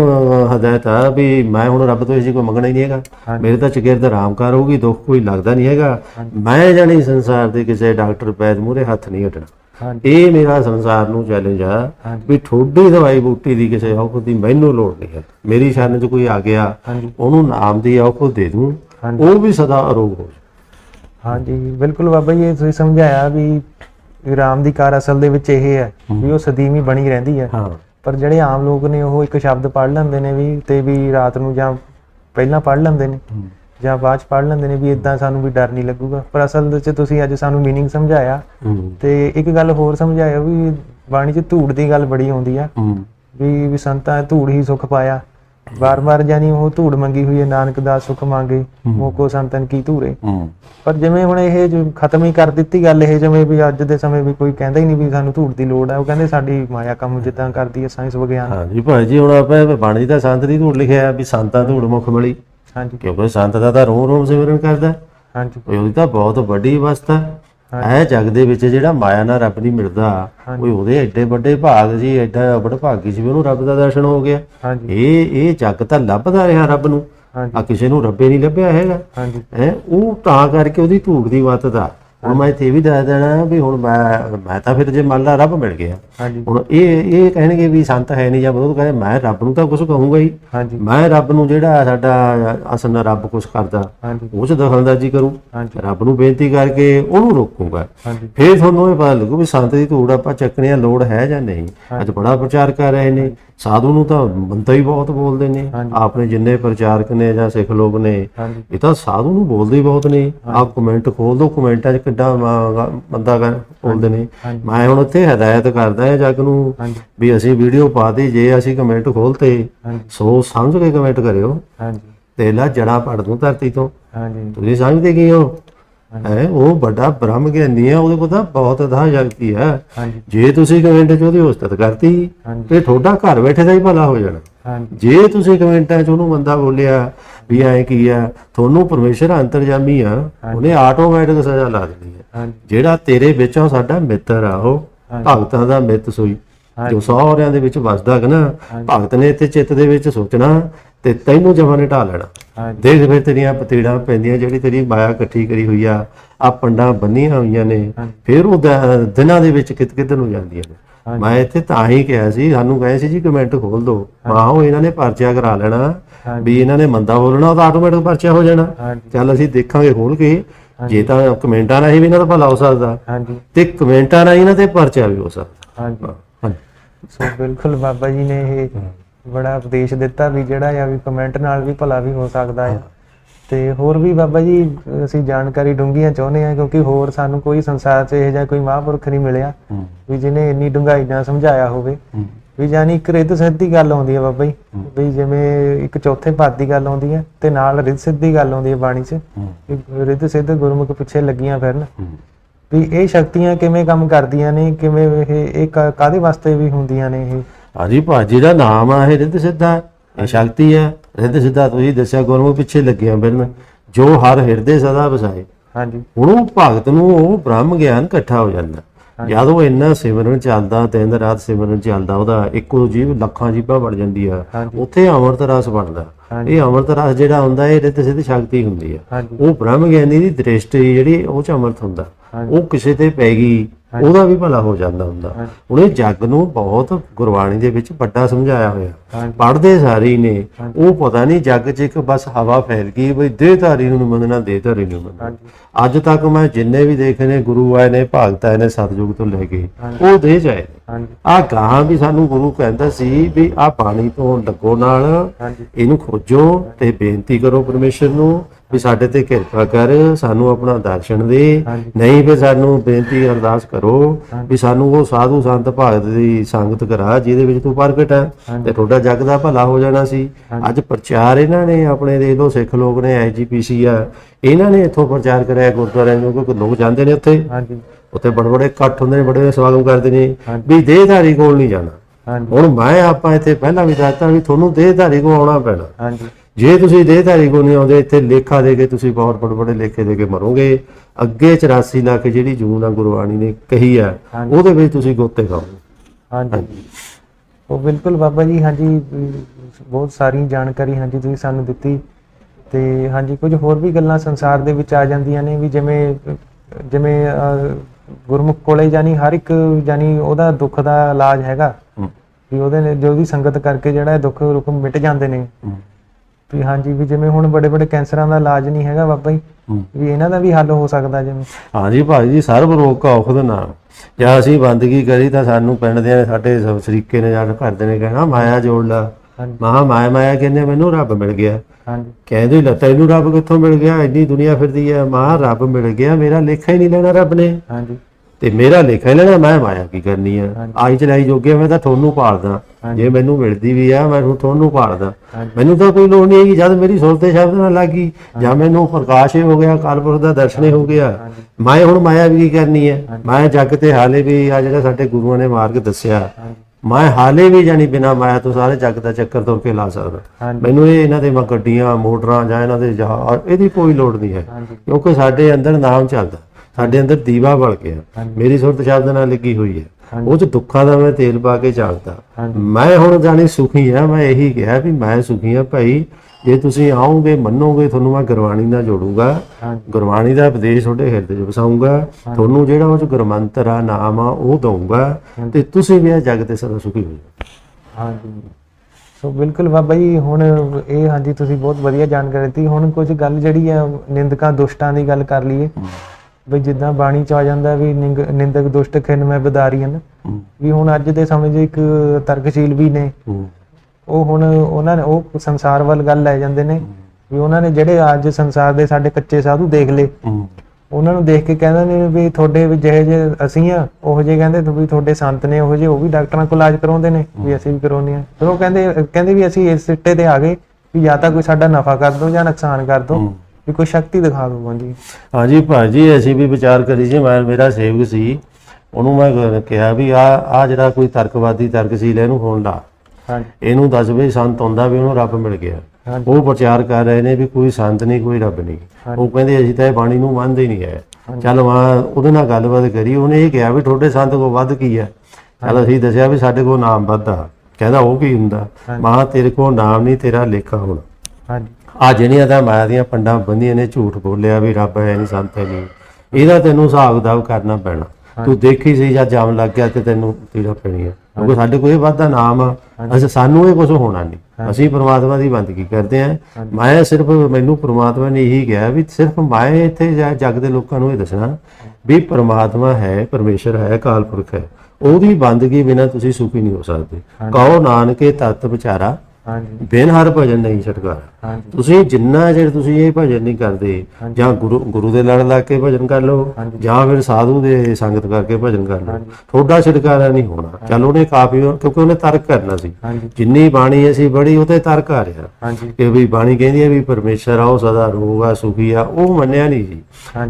ਹਦਾਇਤ ਆ ਵੀ ਮੈਂ ਹੁਣ ਰੱਬ ਤੋਂ ਇਹ ਜੀ ਕੋਈ ਮੰਗਣਾ ਹੀ ਨਹੀਂ ਹੈਗਾ। ਮੇਰੇ ਤਾਂ ਚਿਗਰ ਆਰਾਮਕਾਰ ਹੋਊਗੀ ਦੁੱਖ ਕੋਈ ਲੱਗਦਾ ਨਹੀਂ ਹੈਗਾ। ਮੈਂ ਜਾਣੀ ਸੰਸਾਰ ਦੇ ਕਿਸੇ ਡਾਕਟਰ ਪੈਦ ਮੂਹਰੇ ਹੱਥ ਨਹੀਂ ਹਟਣਾ ਹਾਂਜੀ ਇਹ ਮੇਰਾ ਸੰਸਾਰ ਨੂੰ ਚੈਲੰਜ ਆ। ਵੀ ਠੋਡੀ ਦਵਾਈ ਬੂਟੀ ਦੀ ਕਿਸੇ ਔਖਤ ਦੀ ਮੈਨੂੰ ਲੋੜ ਨਹੀਂ ਹੈ। ਮੇਰੀ ਸ਼ਰਨ 'ਚ ਕੋਈ ਆ ਗਿਆ ਉਹਨੂੰ ਨਾਮ ਦੀ ਔਖਤ ਦੇ ਦੂੰ। ਉਹ ਵੀ ਸਦਾ ਅਰੋਗ ਹੋ। ਹਾਂਜੀ ਬਿਲਕੁਲ ਬਾਬਾ ਜੀ ਇਹ ਤੁਸੀਂ ਸਮਝਾਇਆ ਵੀ ਰਾਮ ਦੀ ਕਾਰ ਅਸਲ ਦੇ ਵਿੱਚ ਇਹ ਹੈ ਵੀ ਉਹ ਸਦੀਵੀ ਬਣੀ ਰਹਿੰਦੀ ਹੈ। ਹਾਂ। ਪਰ ਜਿਹੜੇ ਆਮ ਲੋਕ ਨੇ ਉਹ ਇੱਕ ਸ਼ਬਦ ਪੜ੍ਹ ਲੈਂਦੇ ਨੇ ਵੀ ਤੇ ਵੀ ਰਾਤ ਨੂੰ ਜਾਂ ਪਹਿਲਾਂ ਪੜ੍ਹ ਲੈਂਦੇ ਨੇ। ਜਾਂ ਬਾਅਦ ਚ ਪੜ੍ਹ ਲੈਂਦੇ ਨੇ ਵੀ ਇਦਾਂ ਸਾਨੂੰ ਵੀ ਡਰ ਨਹੀਂ ਲੱਗੂਗਾ ਪਰ ਅਸਲ ਵਿੱਚ ਤੁਸੀਂ ਅੱਜ ਸਾਨੂੰ मीनिंग ਸਮਝਾਇਆ ਹੂੰ ਤੇ ਇੱਕ ਗੱਲ ਹੋਰ ਸਮਝਾਇਆ ਵੀ ਬਾਣੀ 'ਚ ਧੂੜ ਦੀ ਗੱਲ ਬੜੀ ਆਉਂਦੀ ਆ ਹੂੰ ਵੀ ਵੀ ਸੰਤਾਂ ਧੂੜ ਹੀ ਸੁਖ ਪਾਇਆ ਵਾਰ-ਵਾਰ ਜਾਨੀ ਉਹ ਧੂੜ ਮੰਗੀ ਹੋਈ ਹੈ ਨਾਨਕ ਦਾ ਸੁਖ ਮੰਗੇ ਮੋਕੋ ਸੰਤਨ ਕੀ ਧੂਰੇ ਹੂੰ ਪਰ ਜਿਵੇਂ ਹੁਣ ਇਹ ਜੋ ਖਤਮ ਹੀ ਕਰ ਦਿੱਤੀ ਗੱਲ ਇਹ ਜਿਵੇਂ ਵੀ ਅੱਜ ਦੇ ਸਮੇਂ ਵੀ ਕੋਈ ਕਹਿੰਦਾ ਹੀ ਨਹੀਂ ਵੀ ਸਾਨੂੰ ਧੂੜ ਦੀ ਲੋੜ ਹੈ ਉਹ ਕਹਿੰਦੇ ਸਾਡੀ ਮਾਇਆ ਕੰਮ ਜਿੱਦਾਂ ਕਰਦੀ ਹੈ ਸਾਇੰਸ ਵਿਗਿਆਨ ਹਾਂਜੀ ਭਾਈ ਜੀ ਹੁਣ ਆਪਾਂ ਬਾਣੀ ਦਾ ਸੰਤ ਦੀ ਧੂੜ ਲਿਖਿਆ ਵੀ ਸੰਤਾਂ ਧੂੜ ਮੁਖ ਮਿਲੀ ਹਾਂਜੀ। ਕਿਉਂਕਿ ਸੰਤ ਦਾ ਤਾਂ ਰੋਮ ਰੋਮ ਸਿਮਰਨ ਕਰਦਾ ਹਾਂਜੀ। ਕੋਈ ਉਹਦੀ ਤਾਂ ਬਹੁਤ ਵੱਡੀ ਅਵਸਥਾ ਹੈ। ਜਗ ਦੇ ਵਿੱਚ ਜਿਹੜਾ ਮਾਇਆ ਨਾਲ ਰੱਬ ਨਹੀਂ ਮਿਲਦਾ ਕੋਈ ਉਹਦੇ ਐਡੇ ਵੱਡੇ ਭਾਗ ਸੀ ਐਡਾ ਵੱਡਾ ਭਾਗੀ ਸੀ ਉਹਨੂੰ ਰੱਬ ਦਾ ਦਰਸ਼ਨ ਹੋ ਗਿਆ। ਇਹ ਇਹ ਜਗ ਤਾਂ ਲੱਭਦਾ ਰਿਹਾ ਰੱਬ ਨੂੰ। ਆ ਕਿਸੇ ਨੂੰ ਰੱਬੇ ਨਹੀਂ ਲੱਭਿਆ ਹੈਗਾ। ਹੈ ਉਹ ਤਾਂ ਕਰਕੇ ਉਹਦੀ ਧੂੜ ਦੀ ਮੱਤ ਦਾ। ਹੁਣ ਮੈਂ ਇੱਥੇ ਇਹ ਵੀ ਦੱਸ ਦੇਣਾ ਵੀ ਹੁਣ ਮੈਂ ਮੈਂ ਤਾਂ ਫਿਰ ਜੇ ਮੰਨ ਲਾ ਰੱਬ ਮਿਲ ਗਿਆ। ਹੁਣ ਇਹ ਇਹ ਕਹਿਣਗੇ ਵੀ ਸੰਤ ਹੈ ਨਹੀਂ ਜਾਂ ਉਹ ਕਹਿੰਦੇ ਮੈਂ ਰੱਬ ਨੂੰ ਤਾਂ ਕੁਝ ਕਹੂੰਗਾ ਹੀ। ਮੈਂ ਰੱਬ ਨੂੰ ਜਿਹੜਾ ਸਾਡਾ ਅਸਲ ਨਾਲ ਰੱਬ ਕੁਝ ਕਰਦਾ ਚ ਦਖਲਅੰਦਾਜ਼ੀ ਕਰੂੰ। ਰੱਬ ਨੂੰ ਬੇਨਤੀ ਕਰਕੇ ਉਹਨੂੰ ਰੋਕੂੰਗਾ। ਫੇਰ ਤੁਹਾਨੂੰ ਇਹ ਪਤਾ ਲੱਗੂ ਵੀ ਸੰਤ ਦੀ ਧੂੜ ਆਪਾਂ ਚੱਕਣੀ ਆ ਲੋੜ ਹੈ ਜਾਂ ਨਹੀਂ। ਅੱਜ ਬੜਾ ਪ੍ਰਚਾਰ ਕਰ ਰਹੇ ਨੇ। ਸਾਧੂ ਨੂੰ ਤਾਂ ਬੰਦਾ ਹੀ ਬਹੁਤ ਬੋਲਦੇ ਨੇ। ਆਪਣੇ ਜਿੰਨੇ ਪ੍ਰਚਾਰਕ ਨੇ ਜਾਂ ਸਿੱਖ ਲੋਕ ਨੇ ਇਹ ਤਾਂ ਸਾਧੂ ਨੂੰ ਬੋਲਦੇ ਹੀ ਬਹੁਤ ਨੇ। ਆਪ ਕਮੈਂਟ ਖੋਲ ਦੋ ਕਮੈਂਟਾਂ 'ਚ ਕਿੱਡਾ ਬੰਦਾ ਬੋਲਦੇ ਨੇ। ਮੈਂ ਹੁਣ ਉੱਥੇ ਹਦਾਇਤ ਕਰਦਾ ਹਾਂ ਜੱਗ ਨੂੰ ਵੀ ਅਸੀਂ ਵੀਡੀਓ ਪਾਤੀ ਜੇ ਅਸੀਂ ਕਮੈਂਟ ਖੋਲਤੇ ਸੋਚ ਸਮਝ ਕੇ ਕਮੈਂਟ ਕਰਿਓ। ਹਾਂਜੀ। ਤੇ ਲਾ ਜੜਾ ਪੜ ਦੂੰ ਧਰਤੀ ਤੋਂ। ਹਾਂਜੀ। ਤੁਸੀਂ ਸਮਝਦੇ ਕੀ ਹੋ? ਹੈ ਉਹ ਵੱਡਾ ਬ੍ਰਹਮ ਗਿਆਨੀ ਹੈ ਉਹਦੇ ਕੋਲ ਤਾਂ ਬਹੁਤ ਅਧਾ ਸ਼ਕਤੀ ਹੈ। ਜੇ ਤੁਸੀਂ ਕਮੈਂਟ 'ਚ ਉਹਦੀ ਉਸਤਤ ਕਰਤੀ ਤੇ ਤੁਹਾਡਾ ਘਰ ਬੈਠੇ ਦਾ ਹੀ ਭਲਾ ਹੋ ਜਾਣਾ। ਜੇ ਤੁਸੀਂ ਕਮੈਂਟਾਂ 'ਚ ਉਹਨੂੰ ਬੰਦਾ ਬੋਲਿਆ ਵੀ ਐ ਕੀ ਆ ਤੁਹਾਨੂੰ ਪਰਮੇਸ਼ਰ ਅੰਤਰਜਾਮੀ ਆ ਉਹਨੇ ਆਟੋਮੈਟਿਕ ਸਜ਼ਾ ਲਾ ਦੇਣੀ ਹੈ। ਜਿਹੜਾ ਤੇਰੇ ਵਿੱਚੋਂ ਸਾਡਾ ਮਿੱਤਰ ਆ ਉਹ ਭਗਤਾਂ ਦਾ ਮਿੱਤ ਸੋਈ। ਜੋ ਸਹੁਰਿਆਂ ਦੇ ਵਿੱਚ ਵੱਸਦਾ ਹੈ ਨਾ ਭਗਤ ਨੇ ਤੇ ਚਿੱਤ ਦੇ ਵਿੱਚ ਸੋਚਣਾ ਤੇ ਤੈਨੂੰ ਜਮਾਂ ਨੇ ਢਾ ਲੈਣਾ ਦੇਖ ਫਿਰ ਤੇਰੀਆਂ ਪਤੀੜਾਂ ਪੈਂਦੀਆਂ ਜਿਹੜੀ ਤੇਰੀ ਮਾਇਆ ਇਕੱਠੀ ਕਰੀ ਹੋਈ ਆ ਆ ਪੰਡਾਂ ਬੰਨੀਆਂ ਹੋਈਆਂ ਨੇ ਫਿਰ ਉਹ ਦਿਨਾਂ ਦੇ ਵਿੱਚ ਕਿਤ ਕਿਤ ਨੂੰ ਜਾਂਦੀਆਂ ਨੇ। ਮੈਂ ਇੱਥੇ ਤਾਂ ਹੀ ਕਿਹਾ ਸੀ ਸਾਨੂੰ ਕਹੇ ਸੀ ਜੀ ਕਮੈਂਟ ਖੋਲ ਦਿਓ ਮਾਹੋ ਇਹਨਾਂ ਨੇ ਪਰਚਾ ਕਰਾ ਲੈਣਾ ਵੀ ਇਹਨਾਂ ਨੇ ਮੰਦਾ ਬੋਲਣਾ ਉਹ ਤਾਂ ਆਟੋਮੈਟਿਕ ਪਰਚਾ ਹੋ ਜਾਣਾ। ਚੱਲ ਅਸੀਂ ਦੇਖਾਂਗੇ ਖੋਲ ਕੇ ਜੇ ਤਾਂ ਕਮੈਂਟਾਂ ਰਾਹੀਂ ਵੀ ਇਹਨਾਂ ਦਾ ਭਲਾ ਹੋ ਸਕਦਾ। ਹਾਂਜੀ। ਤੇ ਕਮੈਂਟਾਂ ਰਾਹੀਂ ਇਹਨਾਂ ਤੇ ਪਰਚਾ ਵੀ ਹੋ ਸਕਦਾ। ਹਾਂਜੀ। ਸੋ ਬਿਲਕੁਲ ਬਾਬਾ ਜੀ ਨੇ ਇਹ ਬੜਾ ਉਪਦੇਸ਼ ਦਿੱਤਾ ਵੀ ਜਿਹੜਾ ਆ ਵੀ ਕਮੈਂਟ ਨਾਲ ਵੀ ਭਲਾ ਵੀ ਹੋ ਸਕਦਾ ਹੈ। ਤੇ ਹੋਰ ਵੀ ਬਾਬਾ ਜੀ ਅਸੀਂ ਜਾਣਕਾਰੀ ਡੂੰਘੀਆਂ ਚਾਹੁੰਦੇ ਆ ਕਿਉਂਕਿ ਹੋਰ ਸਾਨੂੰ ਕੋਈ ਸੰਸਾਰ 'ਚ ਇਹ ਜਿਹਾ ਕੋਈ ਮਹਾਂਪੁਰਖ ਨਹੀਂ ਮਿਲਿਆ ਵੀ ਜਿਹਨੇ ਇੰਨੀ ਡੂੰਘਾਈ ਨਾਲ ਸਮਝਾਇਆ ਹੋਵੇ। ਵੀ ਜਾਨੀ ਇੱਕ ਰਿੱਧ ਸਿੱਧ ਗੱਲ ਆਉਂਦੀ ਹੈ ਬਾਬਾ ਜੀ। ਵੀ ਜਿਵੇਂ ਇੱਕ ਚੌਥੇ ਪਦ ਦੀ ਗੱਲ ਆਉਂਦੀ ਹੈ ਤੇ ਨਾਲ ਰਿੱਧ ਸਿੱਧ ਗੱਲ ਆਉਂਦੀ ਹੈ ਬਾਣੀ 'ਚ। ਰਿੱਧ ਸਿੱਧ ਗੁਰਮੁਖ ਪਿੱਛੇ ਲੱਗੀਆਂ ਫਿਰਨ। ਵੀ ਇਹ ਸ਼ਕਤੀਆਂ ਕਿਵੇਂ ਕੰਮ ਕਰਦੀਆਂ ਨੇ ਕਿਵੇਂ ਇਹ ਇਹ ਕਾ- ਕਾਹਦੇ ਵਾਸਤੇ ਵੀ ਹੁੰਦੀਆਂ ਨੇ ਇਹ? ਹਾਂਜੀ ਭਾਜੀ ਦਾ ਨਾਮ ਆ ਇਹ ਰਿੱਧ ਸਿੱਧਾ ਇਹ ਸ਼ਕਤੀ ਹੈ। ਰਿੱਧ ਸਿੱਧਾ ਤੁਸੀਂ ਦੱਸਿਆ ਗੁਰਮੁਖ ਪਿੱਛੇ ਲੱਗਿਆ ਬਿਰਨ ਜੋ ਹਰ ਹਿਰਦੇ ਸਦਾ ਵਸਾਏ। ਹਾਂਜੀ। ਹੁਣ ਉਹ ਭਗਤ ਨੂੰ ਉਹ ਬ੍ਰਹਮ ਗਿਆਨ ਇਕੱਠਾ ਹੋ ਜਾਂਦਾ। ਜਦ ਉਹ ਇੰਨਾ ਸਿਮਰਨ ਚੱਲਦਾ ਦਿਨ ਰਾਤ ਸਿਮਰਨ ਚੱਲਦਾ ਉਹਦਾ ਇੱਕੋ ਜੀਵ ਲੱਖਾਂ ਜੀਵਾਂ ਬਣ ਜਾਂਦੀ ਆ। ਉੱਥੇ ਅੰਮ੍ਰਿਤ ਰਸ ਬਣਦਾ। ਇਹ ਅੰਮ੍ਰਿਤ ਰਸ ਜਿਹੜਾ ਹੁੰਦਾ ਇਹ ਰਿੱਧ ਸਿੱਧ ਸ਼ਕਤੀ ਹੁੰਦੀ ਆ। ਉਹ ਬ੍ਰਹਮ ਗਿਆਨੀ ਦੀ ਦ੍ਰਿਸ਼ਟੀ ਜਿਹੜੀ ਉਹ ਚ ਅੰਮ੍ਰਿਤ ਹੁੰਦਾ। ਉਹ ਕਿਸੇ ਤੇ ਪੈ ਗਈ ਉਹਦਾ ਵੀ ਭਲਾ ਹੋ ਜਾਂਦਾ ਹੁੰਦਾ। ਇਹ ਜੱਗ ਨੂੰ ਬਹੁਤ ਗੁਰਬਾਣੀ ਦੇ ਵਿੱਚ ਵੱਡਾ ਸਮਝਾਇਆ ਹੋਇਆ। ਪੜਦੇ ਸਾਰੇ ਨੇ। ਉਹ ਪਤਾ ਨਹੀਂ ਜੱਗ 'ਚ ਇੱਕ ਬਸ ਹਵਾ ਫੈਲ ਗਈ ਬਈ ਦੇਹਧਾਰੀ ਨੂੰ ਮੰਨਣਾ ਦੇਹਧਾਰੀ ਨੂੰ ਮੰਨਣਾ। ਅੱਜ ਤੱਕ ਮੈਂ ਜਿੰਨੇ ਵੀ ਦੇਖੇ ਨੇ ਗੁਰੂ ਆਏ ਨੇ ਭਗਤ ਆਏ ਨੇ ਸਤਜੁਗ ਤੋਂ ਲੈ ਕੇ ਉਹ ਨੇ। ਹਾਂਜੀ। ਆ ਗਾਹਾਂ ਵੀ ਸਾਨੂੰ ਗੁਰੂ ਕਹਿੰਦਾ ਸੀ ਵੀ ਆ ਪਾਣੀ ਤੋਂ ਲੱਗੋ ਨਾਲ ਇਹਨੂੰ ਖੋਜੋ ਤੇ ਬੇਨਤੀ ਕਰੋ ਪਰਮੇਸ਼ਰ ਨੂੰ ਵੀ ਸਾਡੇ ਤੇ ਕਿਰਪਾ ਕਰ ਸਾਨੂੰ ਆਪਣਾ ਦਰਸ਼ਨ ਦੇ। ਨਹੀਂ ਫਿਰ ਸਾਨੂੰ ਬੇਨਤੀ ਅਰਦਾਸ ਕਰੋ ਵੀ ਸਾਨੂੰ ਉਹ ਸਾਧੂ ਸੰਤ ਭਗਤ ਦੀ ਸੰਗਤ ਕਰਾ ਜਿਹਦੇ ਵਿੱਚ ਤੂੰ ਪ੍ਰਗਟ ਹੈ ਤੇ ਤੁਹਾਡਾ ਜਗ ਦਾ ਭਲਾ ਹੋ ਜਾਣਾ ਸੀ। ਅੱਜ ਪ੍ਰਚਾਰ ਇਹਨਾਂ ਨੇ ਆਪਣੇ ਦੇਖ ਲਓ ਸਿੱਖ ਲੋਕ ਨੇ ਐਜੀਪੀਸੀ ਆ ਇਹਨਾਂ ਨੇ ਇੱਥੋਂ ਪ੍ਰਚਾਰ ਕਰਿਆ ਗੁਰਦੁਆਰਿਆਂ ਨੂੰ ਕਿਉਂਕਿ ਲੋਕ ਜਾਂਦੇ ਨੇ ਉੱਥੇ। ਹਾਂਜੀ। ਉੱਥੇ ਬੜੇ ਬੜੇ ਇਕੱਠ ਹੁੰਦੇ ਨੇ ਬੜੇ ਸਮਾਗਮ ਕਰਦੇ ਨੇ ਵੀ ਦੇਹਧਾਰੀ ਕੋਲ ਨਹੀਂ ਜਾਣਾ। ਹਾਂਜੀ। ਹੁਣ ਮੈਂ ਆਪਾਂ ਇੱਥੇ ਪਹਿਲਾਂ ਵੀ ਦੱਸਤਾ ਵੀ ਤੁਹਾਨੂੰ ਦੇਹਧਾਰੀ ਕੋਲ ਆਉਣਾ ਪੈਣਾ। ਹਾਂਜੀ। ਜੇ ਤੁਸੀਂ ਦੇਹਧਾਰੀ ਕੋਲ ਨਹੀਂ ਆਉਂਦੇ ਇੱਥੇ ਲੇਖਾ ਦੇ ਕੇ ਤੁਸੀਂ ਬਹੁਤ ਬੜੇ ਬੜੇ ਲੇਖੇ ਦੇ ਕੇ ਮਰੋਗੇ। ਅੱਗੇ 84 ਲੱਖ ਜਿਹੜੀ ਜੂਨ ਆ ਗੁਰਬਾਣੀ ਨੇ ਕਹੀ ਆ ਉਹਦੇ ਵਿੱਚ ਤੁਸੀਂ ਗੋਤੇ ਖਾਓਗੇ ਹਾਂਜੀ। ਉਹ ਬਿਲਕੁਲ ਬਾਬਾ ਜੀ ਹਾਂਜੀ ਬਹੁਤ ਸਾਰੀ ਜਾਣਕਾਰੀ ਹਾਂਜੀ ਤੁਸੀਂ ਸਾਨੂੰ ਦਿੱਤੀ। ਤੇ ਹਾਂਜੀ ਕੁਝ ਹੋਰ ਵੀ ਗੱਲਾਂ ਸੰਸਾਰ ਦੇ ਵਿੱਚ ਆ ਜਾਂਦੀਆਂ ਨੇ ਵੀ ਜਿਵੇਂ ਜਿਵੇਂ ਗੁਰਮੁਖ ਕੋਲੇ ਜਾਨੀ ਹਰ ਇੱਕ ਜਾਨੀ ਉਹਦਾ ਦੁੱਖ ਦਾ ਇਲਾਜ ਹੈਗਾ। ਵੀ ਉਹਦੇ ਨੇ ਜੋ ਵੀ ਸੰਗਤ ਕਰਕੇ ਜਿਹੜਾ ਦੁੱਖ ਰੁਕ ਮਿਟ ਜਾਂਦੇ ਨੇ। ਵੀ ਹਾਂਜੀ ਵੀ ਜਿਵੇਂ ਹੁਣ ਬੜੇ ਬੜੇ ਕੈਂਸਰਾਂ ਦਾ ਇਲਾਜ ਨਹੀਂ ਹੈਗਾ ਬਾਬਾ ਜੀ ਵੀ ਇਹਨਾਂ ਦਾ ਵੀ ਹੱਲ ਹੋ ਸਕਦਾ ਜਿਵੇਂ। ਹਾਂਜੀ ਭਾਈ ਜੀ ਸਰਬ ਰੋਗ ਕਾ ਔਖਦ ਨਾਮ ਜਾਂ ਅਸੀਂ ਬੰਦਗੀ ਕਰੀ ਤਾਂ ਸਾਨੂੰ ਪਿੰਡ ਦੇ ਸਾਡੇ ਸ਼ਰੀਕੇ ਨੇ ਜਾਣ ਕਰਦੇ ਨੇ ਕਹਿਣਾ ਮਾਇਆ ਜੋੜ ਲਾ। ਮਹਾ ਮਾਇਆ ਮਾਇਆ ਕਹਿੰਦੇ ਮੈਨੂੰ ਰੱਬ ਮਿਲ ਗਿਆ। ਹਾਂਜੀ। ਕਹਿੰਦੇ ਲੈ ਤੈਨੂੰ ਰੱਬ ਕਿੱਥੋਂ ਮਿਲ ਗਿਆ? ਇੰਨੀ ਦੁਨੀਆ ਫਿਰਦੀ ਹੈ ਮਹਾ ਰੱਬ ਮਿਲ ਗਿਆ ਮੇਰਾ ਲੇਖਾ ਹੀ ਨਹੀਂ ਲੈਣਾ ਰੱਬ ਨੇ। ਹਾਂਜੀ। ਤੇ ਮੇਰਾ ਲੇਖਾ ਹੀ ਲੈਣਾ ਮੈਂ ਮਾਇਆ ਕੀ ਕਰਨੀ ਆ? ਆਈ ਚਲਾਈ ਜੋਗੇ ਮੈਂ ਤਾਂ ਤੁਹਾਨੂੰ ਪਾਲਦਾ। ਜੇ ਮੈਨੂੰ ਮਿਲਦੀ ਵੀ ਆ ਮੈਂ ਤੁਹਾਨੂੰ- ਪਾਲਦਾ ਮੈਨੂੰ ਤਾਂ ਕੋਈ ਲੋੜ ਨਹੀਂ ਹੈਗੀ ਜਦ ਮੇਰੀ ਸੁਰਤ ਤੇ ਸ਼ਬਦ ਨਾਲ ਲੱਗੀ ਜਾਂ ਮੈਨੂੰ ਪ੍ਰਕਾਸ਼ ਹੀ ਹੋ ਗਿਆ ਕਾਲਪੁਰਖ ਦਾ ਦਰਸ਼ਨ ਹੀ ਹੋ ਗਿਆ। ਮੈਂ ਹੁਣ ਮਾਇਆ ਵੀ ਕੀ ਕਰਨੀ ਹੈ? ਮੈਂ ਜੱਗ ਤੇ ਹਾਲੇ ਵੀ ਆ ਜਿਹੜਾ ਸਾਡੇ ਗੁਰੂਆਂ ਨੇ ਮਾਰਗ ਦੱਸਿਆ। ਮੈਂ ਹਾਲੇ ਵੀ ਜਾਨੀ ਬਿਨਾ ਮਾਇਆ ਤੋਂ ਸਾਰੇ ਜੱਗ ਦਾ ਚੱਕਰ ਤੁਰ ਕੇ ਲਾ ਸਕਦਾ। ਮੈਨੂੰ ਇਹ ਇਹਨਾਂ ਦੇ ਮੈਂ ਗੱਡੀਆਂ ਮੋਟਰਾਂ ਜਾਂ ਇਹਨਾਂ ਦੇ ਜਹਾਜ਼ ਇਹਦੀ ਕੋਈ ਲੋੜ ਨਹੀਂ ਹੈ। ਕਿਉਂਕਿ ਸਾਡੇ ਅੰਦਰ ਨਾਮ ਚੱਲਦਾ। ਸਾਡੇ ਅੰਦਰ ਦੀਵਾ ਬਲ ਗਿਆ। ਮੇਰੀ ਸੁਰਤ ਸ਼ਬਦ ਨਾਲ ਲੱਗੀ ਹੋਈ ਹੈ। ਉਹ ਚ ਦੁੱਖਾਂ ਦਾ ਮੈਂ ਤੇਲ ਪਾ ਕੇ ਚੱਲਦਾ ਮੈਂ ਹੁਣ ਜਾਣੀ ਸੁਖੀ ਆ ਮੈਂ ਇਹੀ ਕਿਹਾ ਵੀ ਮੈਂ ਸੁਖੀ ਆ ਭਾਈ ਜੇ ਤੁਸੀਂ ਆਓਗੇ ਮੰਨੋਗੇ ਤੁਹਾਨੂੰ ਮੈਂ ਗੁਰਬਾਣੀ ਨਾਲ ਜੋੜੂਗਾ। ਗੁਰਬਾਣੀ ਦਾ ਉਪਦੇਸ਼ ਤੁਹਾਡੇ ਹਿਰਦੇ 'ਚ ਵਸਾਊਂਗਾ ਤੁਹਾਨੂੰ ਜਿਹੜਾ ਉਹ ਚ ਗੁਰਮੰਤਰ ਆ ਨਾਮ ਆ ਉਹ ਦਊਂਗਾ। ਤੇ ਤੁਸੀਂ ਵੀ ਇਹ ਜਗ ਤੇ ਸਦਾ ਸੁਖੀ ਹੋ ਜਾਓ। ਹਾਂਜੀ। ਸੋ ਬਿਲਕੁਲ ਬਾਬਾ ਜੀ ਹੁਣ ਇਹ ਹਾਂਜੀ ਤੁਸੀਂ ਬਹੁਤ ਵਧੀਆ ਜਾਣਕਾਰੀ ਦਿੱਤੀ। ਹੁਣ ਕੁਝ ਗੱਲ ਜਿਹੜੀ ਆ ਨਿੰਦਕਾਂ ਦੁਸ਼ਟਾਂ ਦੀ ਗੱਲ ਕਰ ਲਈਏ। ਵੀ ਜਿੱਦਾਂ ਬਾਣੀ ਚ ਆ ਜਾਂਦਾ ਵੀ ਨਿੰਗ- ਨਿੰਦਕ ਦੁਸ਼ਟ ਖਿੰਨ ਮੈਂ ਬਦਾਰੀ ਹਨ। ਵੀ ਹੁਣ ਅੱਜ ਦੇ ਸਮੇਂ 'ਚ ਇੱਕ ਤਰਕਸ਼ੀਲ ਵੀ ਨੇ। ਹੂੰ। ਉਹ ਹੁਣ ਉਹਨਾਂ ਨੇ ਉਹ ਸੰਸਾਰ ਵੱਲ ਗੱਲ ਲੈ ਜਾਂਦੇ ਨੇ। ਵੀ ਉਹਨਾਂ ਨੇ ਜਿਹੜੇ ਅੱਜ ਸੰਸਾਰ ਦੇ ਸਾਡੇ ਕੱਚੇ ਸਾਧੂ ਦੇਖ ਲਏ। ਹੂੰ। ਉਹਨਾਂ ਨੂੰ ਦੇਖ ਕੇ ਕਹਿੰਦੇ ਨੇ ਵੀ ਤੁਹਾਡੇ ਵੀ ਜਿਹੇ ਜੇ ਅਸੀਂ ਆ ਉਹ ਜੇ ਕਹਿੰਦੇ ਵੀ ਤੁਹਾਡੇ ਸੰਤ ਨੇ ਉਹ ਜੇ ਉਹ ਵੀ ਡਾਕਟਰਾਂ ਕੋਲ ਇਲਾਜ ਕਰਾਉਂਦੇ ਨੇ। ਵੀ ਅਸੀਂ ਵੀ ਕਰਾਉਂਦੇ ਆ ਫਿਰ ਉਹ ਕਹਿੰਦੇ ਕਹਿੰਦੇ ਵੀ ਅਸੀਂ ਇਸ ਸਿੱਟੇ ਤੇ ਆ ਗਏ ਵੀ ਜਾਂ ਤਾਂ ਕੋਈ ਸਾਡਾ ਨਫਾ ਕਰ ਦੋ ਜਾਂ ਨੁਕਸਾਨ ਕਰ ਦੋ। ਵੀ ਕੋਈ ਸ਼ਕਤੀ ਦਿਖਾ ਦੋ ਹਾਂਜੀ ਹਾਂਜੀ ਭਾਜੀ ਅਸੀਂ ਵੀ ਵਿਚਾਰ ਕਰੀ ਸੀ ਮੈਂ ਮੇਰਾ ਸੇਵਕ ਸੀ। ਉਹਨੂੰ ਮੈਂ ਕ- ਕਿਹਾ ਵੀ ਆ ਆ ਜਿਹੜਾ ਕੋਈ ਤਰਕਵਾਦੀ ਤਰਕਸ਼ੀਲ ਇਹਨੂੰ ਫੋਨ ਲਾ। ਹਾਂਜੀ। ਇਹਨੂੰ ਦੱਸ ਵੀ ਸੰਤ ਹੁੰਦਾ ਵੀ ਉਹਨੂੰ ਰੱਬ ਮਿਲ ਗਿਆ। ਉਹ ਪ੍ਰਚਾਰ ਕਰ ਰਹੇ ਨੇ ਵੀ ਕੋਈ ਸੰਤ ਨਹੀਂ ਕੋਈ ਰੱਬ ਨਹੀਂ। ਉਹ ਕਹਿੰਦੇ ਅਸੀਂ ਤਾਂ ਇਹ ਬਾਣੀ ਨੂੰ ਮੰਨਦੇ ਹੀ ਨਹੀਂ ਹੈ। ਚੱਲ ਮੈਂ ਉਹਦੇ ਨਾਲ ਗੱਲਬਾਤ ਕਰੀ ਉਹਨੇ ਇਹ ਕਿਹਾ ਵੀ ਤੁਹਾਡੇ ਸੰਤ ਕੋ ਵੱਧ ਕੀ ਹੈ? ਚੱਲ ਅਸੀਂ ਦੱਸਿਆ ਵੀ ਸਾਡੇ ਕੋਲ ਨਾਮ ਵੱਧ ਆ। ਕਹਿੰਦਾ ਉਹ ਕੀ ਹੁੰਦਾ? ਮਾਂ ਤੇਰੇ ਕੋਲ ਨਾਮ ਨਹੀਂ ਤੇਰਾ ਲੇਖਾ ਹੋਣਾ। ਹਾਂਜੀ। ਆ ਜਿਹੜੀਆਂ ਤਾਂ ਮਾਇਆ ਦੀਆਂ ਪੰਡਾਂ ਬੰਦੀਆਂ ਨੇ ਝੂਠ ਬੋਲਿਆ ਵੀ ਰੱਬ ਹੈ ਨਹੀਂ ਸੰਤ ਹੈ ਨਹੀਂ। ਇਹਦਾ ਤੈਨੂੰ ਹਿਸਾਬ ਕਿਤਾਬ ਕਰਨਾ ਪੈਣਾ। ਤੂੰ ਦੇਖੀ ਸੀ ਜਾਂ ਜਾਮ ਲੱਗ ਗਿਆ ਤੇ ਤੈਨੂੰ ਤੀੜਾ ਪੈਣੀ ਹੈ। ਕਿਉਂਕਿ ਸਾਡੇ ਇਹ ਵਾਦਾ ਨਾਮ ਆ। ਅਸੀਂ ਸਾਨੂੰ ਇਹ ਕੁਝ ਹੋਣਾ ਨਹੀਂ। ਅਸੀਂ ਪ੍ਰਮਾਤਮਾ ਦੀ ਬੰਦਗੀ ਕਰਦੇ ਆਂ ਮੈਂ ਸਿਰਫ ਮੈਨੂੰ ਪ੍ਰਮਾਤਮਾ ਨੇ ਇਹੀ ਕਿਹਾ ਵੀ ਸਿਰਫ ਮੈਂ ਇੱਥੇ ਜਾ- ਜੱਗ ਦੇ ਲੋਕਾਂ ਨੂੰ ਇਹ ਦੱਸਣਾ ਵੀ ਪ੍ਰਮਾਤਮਾ ਹੈ ਪਰਮੇਸ਼ਰ ਹੈ ਕਾਲ ਪੁਰਖ ਹੈ। ਉਹਦੀ ਬੰਦਗੀ ਬਿਨਾਂ ਤੁਸੀਂ ਸੁਖੀ ਨਹੀਂ ਹੋ ਸਕਦੇ। ਕਹੋ ਨਾਨਕੇ ਤਤ ਵਿਚਾਰਾ ਹਾਂਜੀ। ਬਿਨ ਹਰ ਭਜਨ ਨਹੀਂ ਛੁਟਕਾਰਾ। ਹਾਂਜੀ। ਤੁਸੀਂ ਜਿੰਨਾ ਚਿਰ ਤੁਸੀਂ ਇਹ ਭਜਨ ਨਹੀਂ ਕਰਦੇ ਜਾਂ ਗੁਰੂ ਗੁਰੂ ਦੇ ਲੜ ਲਾ ਕੇ ਭਜਨ ਕਰ ਲਓ। ਜਾਂ ਫਿਰ ਸਾਧੂ ਦੇ ਸੰਗਤ ਕਰਕੇ ਭਜਨ ਕਰ ਲਓ। ਤੁਹਾਡਾ ਛੁਟਕਾਰਾ ਨਹੀਂ ਹੋਣਾ। ਚਲ ਉਹਨੇ ਕਾਫੀ ਕਿਉਂਕਿ ਉਹਨੇ ਤਰਕ ਕਰਨਾ ਸੀ। ਜਿੰਨੀ ਬਾਣੀ ਅਸੀਂ ਬੜੀ ਉਹ ਤੇ ਤਰਕ ਆ ਰਿਹਾ। ਕਿ ਵੀ ਬਾਣੀ ਕਹਿੰਦੀ ਹੈ ਵੀ ਪਰਮੇਸ਼ਰ ਆ ਉਹ ਸਦਾ ਰੋਗ ਆ ਸੁਖੀ ਆ ਉਹ ਮੰਨਿਆ ਨਹੀਂ ਜੀ।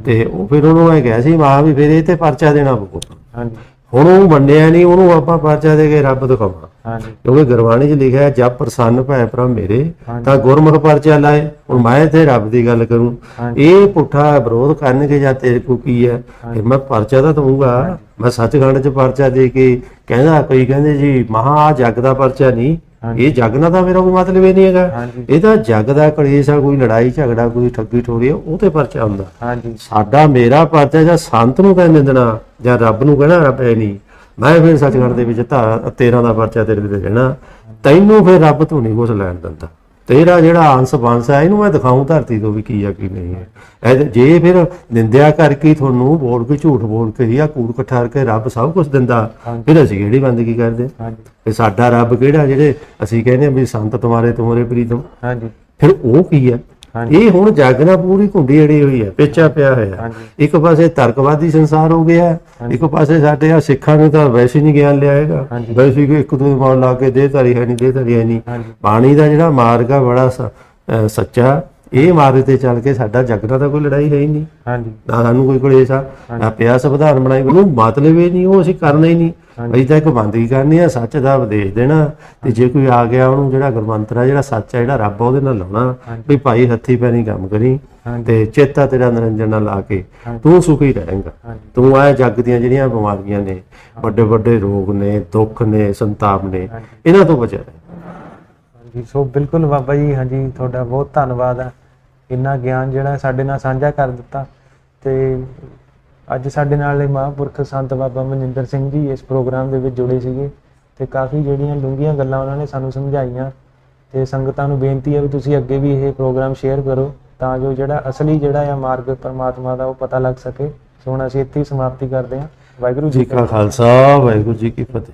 ਤੇ ਉਹ ਫਿਰ ਉਹਨੂੰ ਇਹ ਕਿਹਾ ਸੀ ਮਾਂ ਵੀ ਫਿਰ ਇਹ ਤੇ ਪਰਚਾ ਦੇਣਾ ਪਊਗਾ। ਹਾਂਜੀ। ਹੁਣ ਉਹ ਮੰਨਿਆ ਨਹੀਂ ਉਹਨੂੰ ਆਪਾਂ ਪਰਚਾ ਦੇ ਕੇ ਰੱਬ ਦਿਖਾਉਣਾ। ਹਾਂਜੀ। ਕਿਉਂਕਿ ਗੁਰਬਾਣੀ 'ਚ ਲਿਖਿਆ ਜਦ ਪ੍ਰਸੰਨ ਭੈ ਪ੍ਰਭ ਮੇਰੇ। ਤਾਂ ਗੁਰਮੁਖ ਪਰਚਾ ਲਾਏ। ਹੁਣ ਮੈਂ ਤੇ ਰੱਬ ਦੀ ਗੱਲ ਕਰੂੰ। ਇਹ ਪੁੱਠਾ ਵਿਰੋਧ ਕਰਨਗੇ ਜਾਂ ਤੇਰੇ ਕੋ ਕੀ ਹੈ? ਫਿਰ ਮੈਂ ਪਰਚਾ ਤਾਂ ਦਊਂਗਾ। ਮੈਂ ਸੱਚਖੰਡ 'ਚ ਪਰਚਾ ਦੇ ਕੇ ਕਹਿੰਦਾ ਕੋਈ ਕਹਿੰਦੇ ਜੀ ਮਹਾ ਜੱਗ ਦਾ ਪਰਚਾ ਨਹੀਂ। ਇਹ ਜੱਗ ਨਾਲ ਤਾਂ ਮੇਰਾ ਕੋਈ ਮਤਲਬ ਹੀ ਨਹੀਂ ਹੈਗਾ। ਇਹ ਤਾਂ ਜੱਗ ਦਾ ਕਲੇਸ਼ ਆ ਕੋਈ ਲੜਾਈ ਝਗੜਾ ਕੋਈ ਠੱਗੀ ਠੋਰੀ ਆ ਉਹ ਤੇ ਪਰਚਾ ਹੁੰਦਾ। ਹਾਂਜੀ। ਸਾਡਾ ਮੇਰਾ ਪਰਚਾ ਜਾਂ ਸੰਤ ਨੂੰ ਕਹਿੰਦੇ ਦੇਣਾ ਜਾਂ ਰੱਬ ਨੂੰ ਕਹਿਣਾ ਰੱਬ ਹੈ ਨਹੀਂ। ਮੈਂ ਫਿਰ ਸੱਚਖੰਡ ਦੇ ਵਿੱਚ ਧਾਰਾ 13 ਦਾ ਪਰਚਾ ਤੇਰੇ ਤੇ ਦੇਣਾ। ਤੈਨੂੰ ਫਿਰ ਰੱਬ ਤੋਂ ਨਹੀਂ ਕੁਝ ਲੈਣ ਦਿੰਦਾ। ਤੇਰਾ ਜਿਹੜਾ ਅੰਸ ਬੰਸ ਹੈ ਇਹਨੂੰ ਮੈਂ ਦਿਖਾਉਂ ਧਰਤੀ ਤੋਂ ਵੀ ਕੀ ਆ ਕੀ ਨਹੀਂ ਹੈ ਇਹ ਜੇ ਫਿਰ ਨਿੰਦਿਆ ਕਰਕੇ ਹੀ ਤੁਹਾਨੂੰ ਬੋਲ ਕੇ ਝੂਠ ਬੋਲ ਕੇ ਜਾਂ ਕੂੜ ਕਠਾਰ ਕੇ ਰੱਬ ਸਭ ਕੁਝ ਦਿੰਦਾ ਫਿਰ ਅਸੀਂ ਕਿਹੜੀ ਬੰਦਗੀ ਕਰਦੇ? ਹਾਂਜੀ। ਤੇ ਸਾਡਾ ਰੱਬ ਕਿਹੜਾ ਜਿਹੜੇ ਅਸੀਂ ਕਹਿੰਦੇ ਆ ਵੀ ਸੰਤ ਤੁਮਾਰੇ ਤੁਮਰੇ ਪ੍ਰੀਤਮ? ਹਾਂਜੀ। ਫਿਰ ਉਹ ਕੀ ਹੈ। ਇਹ ਹੁਣ ਜੱਗ ਨਾਲ ਪੂਰੀ ਘੁੰਡੀ ਅੜੀ ਹੋਈ ਹੈ ਪੇਚਾ ਪਿਆ ਹੋਇਆ। ਇੱਕ ਪਾਸੇ ਤਰਕਵਾਦੀ ਸੰਸਾਰ ਹੋ ਗਿਆ ਇੱਕ ਪਾਸੇ ਸਾਡੇ ਆ ਸਿੱਖਾਂ ਨੂੰ ਤਾਂ ਵੈਸੇ ਨਹੀਂ ਗਿਆਨ ਲਿਆਏਗਾ। ਵੈਸੇ ਕਿ ਇੱਕ ਦੂਜੇ ਮਾਰ ਲਾ ਕੇ ਦੇ ਧਾਰੀ ਹੈ ਨਹੀਂ ਦੇ ਧਾਰੀ ਹੈ ਨਹੀਂ। ਬਾਣੀ ਦਾ ਜਿਹੜਾ ਮਾਰਗ ਆ ਬੜਾ ਸੱਚਾ ਇਹ ਮਾਰਗ ਤੇ ਚੱਲ ਕੇ ਸਾਡਾ ਜੱਗ ਨਾਲ ਤਾਂ ਕੋਈ ਲੜਾਈ ਹੈ ਹੀ ਨਹੀਂ। ਹਾਂਜੀ। ਨਾ ਸਾਨੂੰ ਕੋਈ ਕਲੇਸ਼ ਨਾ ਪਿਆ ਸੰਵਿਧਾਨ ਬਣਾਈ ਉਹਨੂੰ ਮਤਲਬ ਹੀ ਨਹੀਂ ਉਹ ਅਸੀਂ ਕਰਨਾ ਹੀ ਨਹੀਂ। ਅਸੀਂ ਤਾਂ ਇੱਕ ਬੰਦਗੀ ਕਰਨੀ ਆ ਸੱਚ ਦਾ ਉਪਦੇਸ਼ ਦੇਣਾ ਤੇ ਜੇ ਕੋਈ ਆ ਗਿਆ ਉਹਨੂੰ ਜਿਹੜਾ ਗੁਰਮੰਤਰ ਆ ਜਿਹੜਾ ਸੱਚ ਆ ਜਿਹੜਾ ਰੱਬ ਆ ਉਹਦੇ ਨਾਲ ਲਾਉਣਾ ਵੀ ਭਾਈ ਹੱਥੀ ਪੈਰੀ ਕੰਮ ਕਰੀ। ਤੇ ਚੇਤਾ ਤੇਰਾ ਨਿਰੰਜਨ ਨਾਲ ਲਾ ਕੇ ਤੂੰ ਸੁਖੀ ਰਹੇਂਗਾ। ਤੂੰ ਆ ਜੱਗ ਦੀਆਂ ਜਿਹੜੀਆਂ ਬਿਮਾਰੀਆਂ ਨੇ ਵੱਡੇ ਵੱਡੇ ਰੋਗ ਨੇ ਦੁੱਖ ਨੇ ਸੰਤਾਪ ਨੇ ਇਹਨਾਂ ਤੋਂ ਬਚਿਆ ਰਹੇ। ਹਾਂਜੀ ਸੋ ਬਿਲਕੁਲ ਬਾਬਾ ਜੀ ਹਾਂਜੀ ਤੁਹਾਡਾ ਬਹੁਤ ਧੰਨਵਾਦ ਆ। ਇੰਨਾ ਗਿਆਨ ਜਿਹੜਾ ਸਾਡੇ ਨਾਲ ਸਾਂਝਾ ਕਰ ਦਿੱਤਾ ਤੇ ਅੱਜ ਸਾਡੇ ਨਾਲ ਇਹ ਮਹਾਂਪੁਰਖ ਸੰਤ ਬਾਬਾ ਮਨਿੰਦਰ ਸਿੰਘ ਜੀ ਇਸ ਪ੍ਰੋਗਰਾਮ ਦੇ ਵਿੱਚ ਜੁੜੇ ਸੀਗੇ ਤੇ ਕਾਫੀ ਜਿਹੜੀਆਂ ਡੂੰਘੀਆਂ ਗੱਲਾਂ ਉਹਨਾਂ ਨੇ ਸਾਨੂੰ ਸਮਝਾਈਆਂ ਤੇ ਸੰਗਤਾਂ ਨੂੰ ਬੇਨਤੀ ਹੈ ਵੀ ਤੁਸੀਂ ਅੱਗੇ ਵੀ ਇਹ ਪ੍ਰੋਗਰਾਮ ਸ਼ੇਅਰ ਕਰੋ ਤਾਂ ਜੋ ਜਿਹੜਾ ਅਸਲੀ ਜਿਹੜਾ ਆ ਮਾਰਗ ਪਰਮਾਤਮਾ ਦਾ ਉਹ ਪਤਾ ਲੱਗ ਸਕੇ। ਸੋ ਹੁਣ ਅਸੀਂ ਇੱਥੇ ਹੀ ਸਮਾਪਤੀ ਕਰਦੇ ਹਾਂ। ਵਾਹਿਗੁਰੂ ਜੀ ਕਾ ਖਾਲਸਾ ਵਾਹਿਗੁਰੂ ਜੀ ਕੀ ਫਤਿਹ।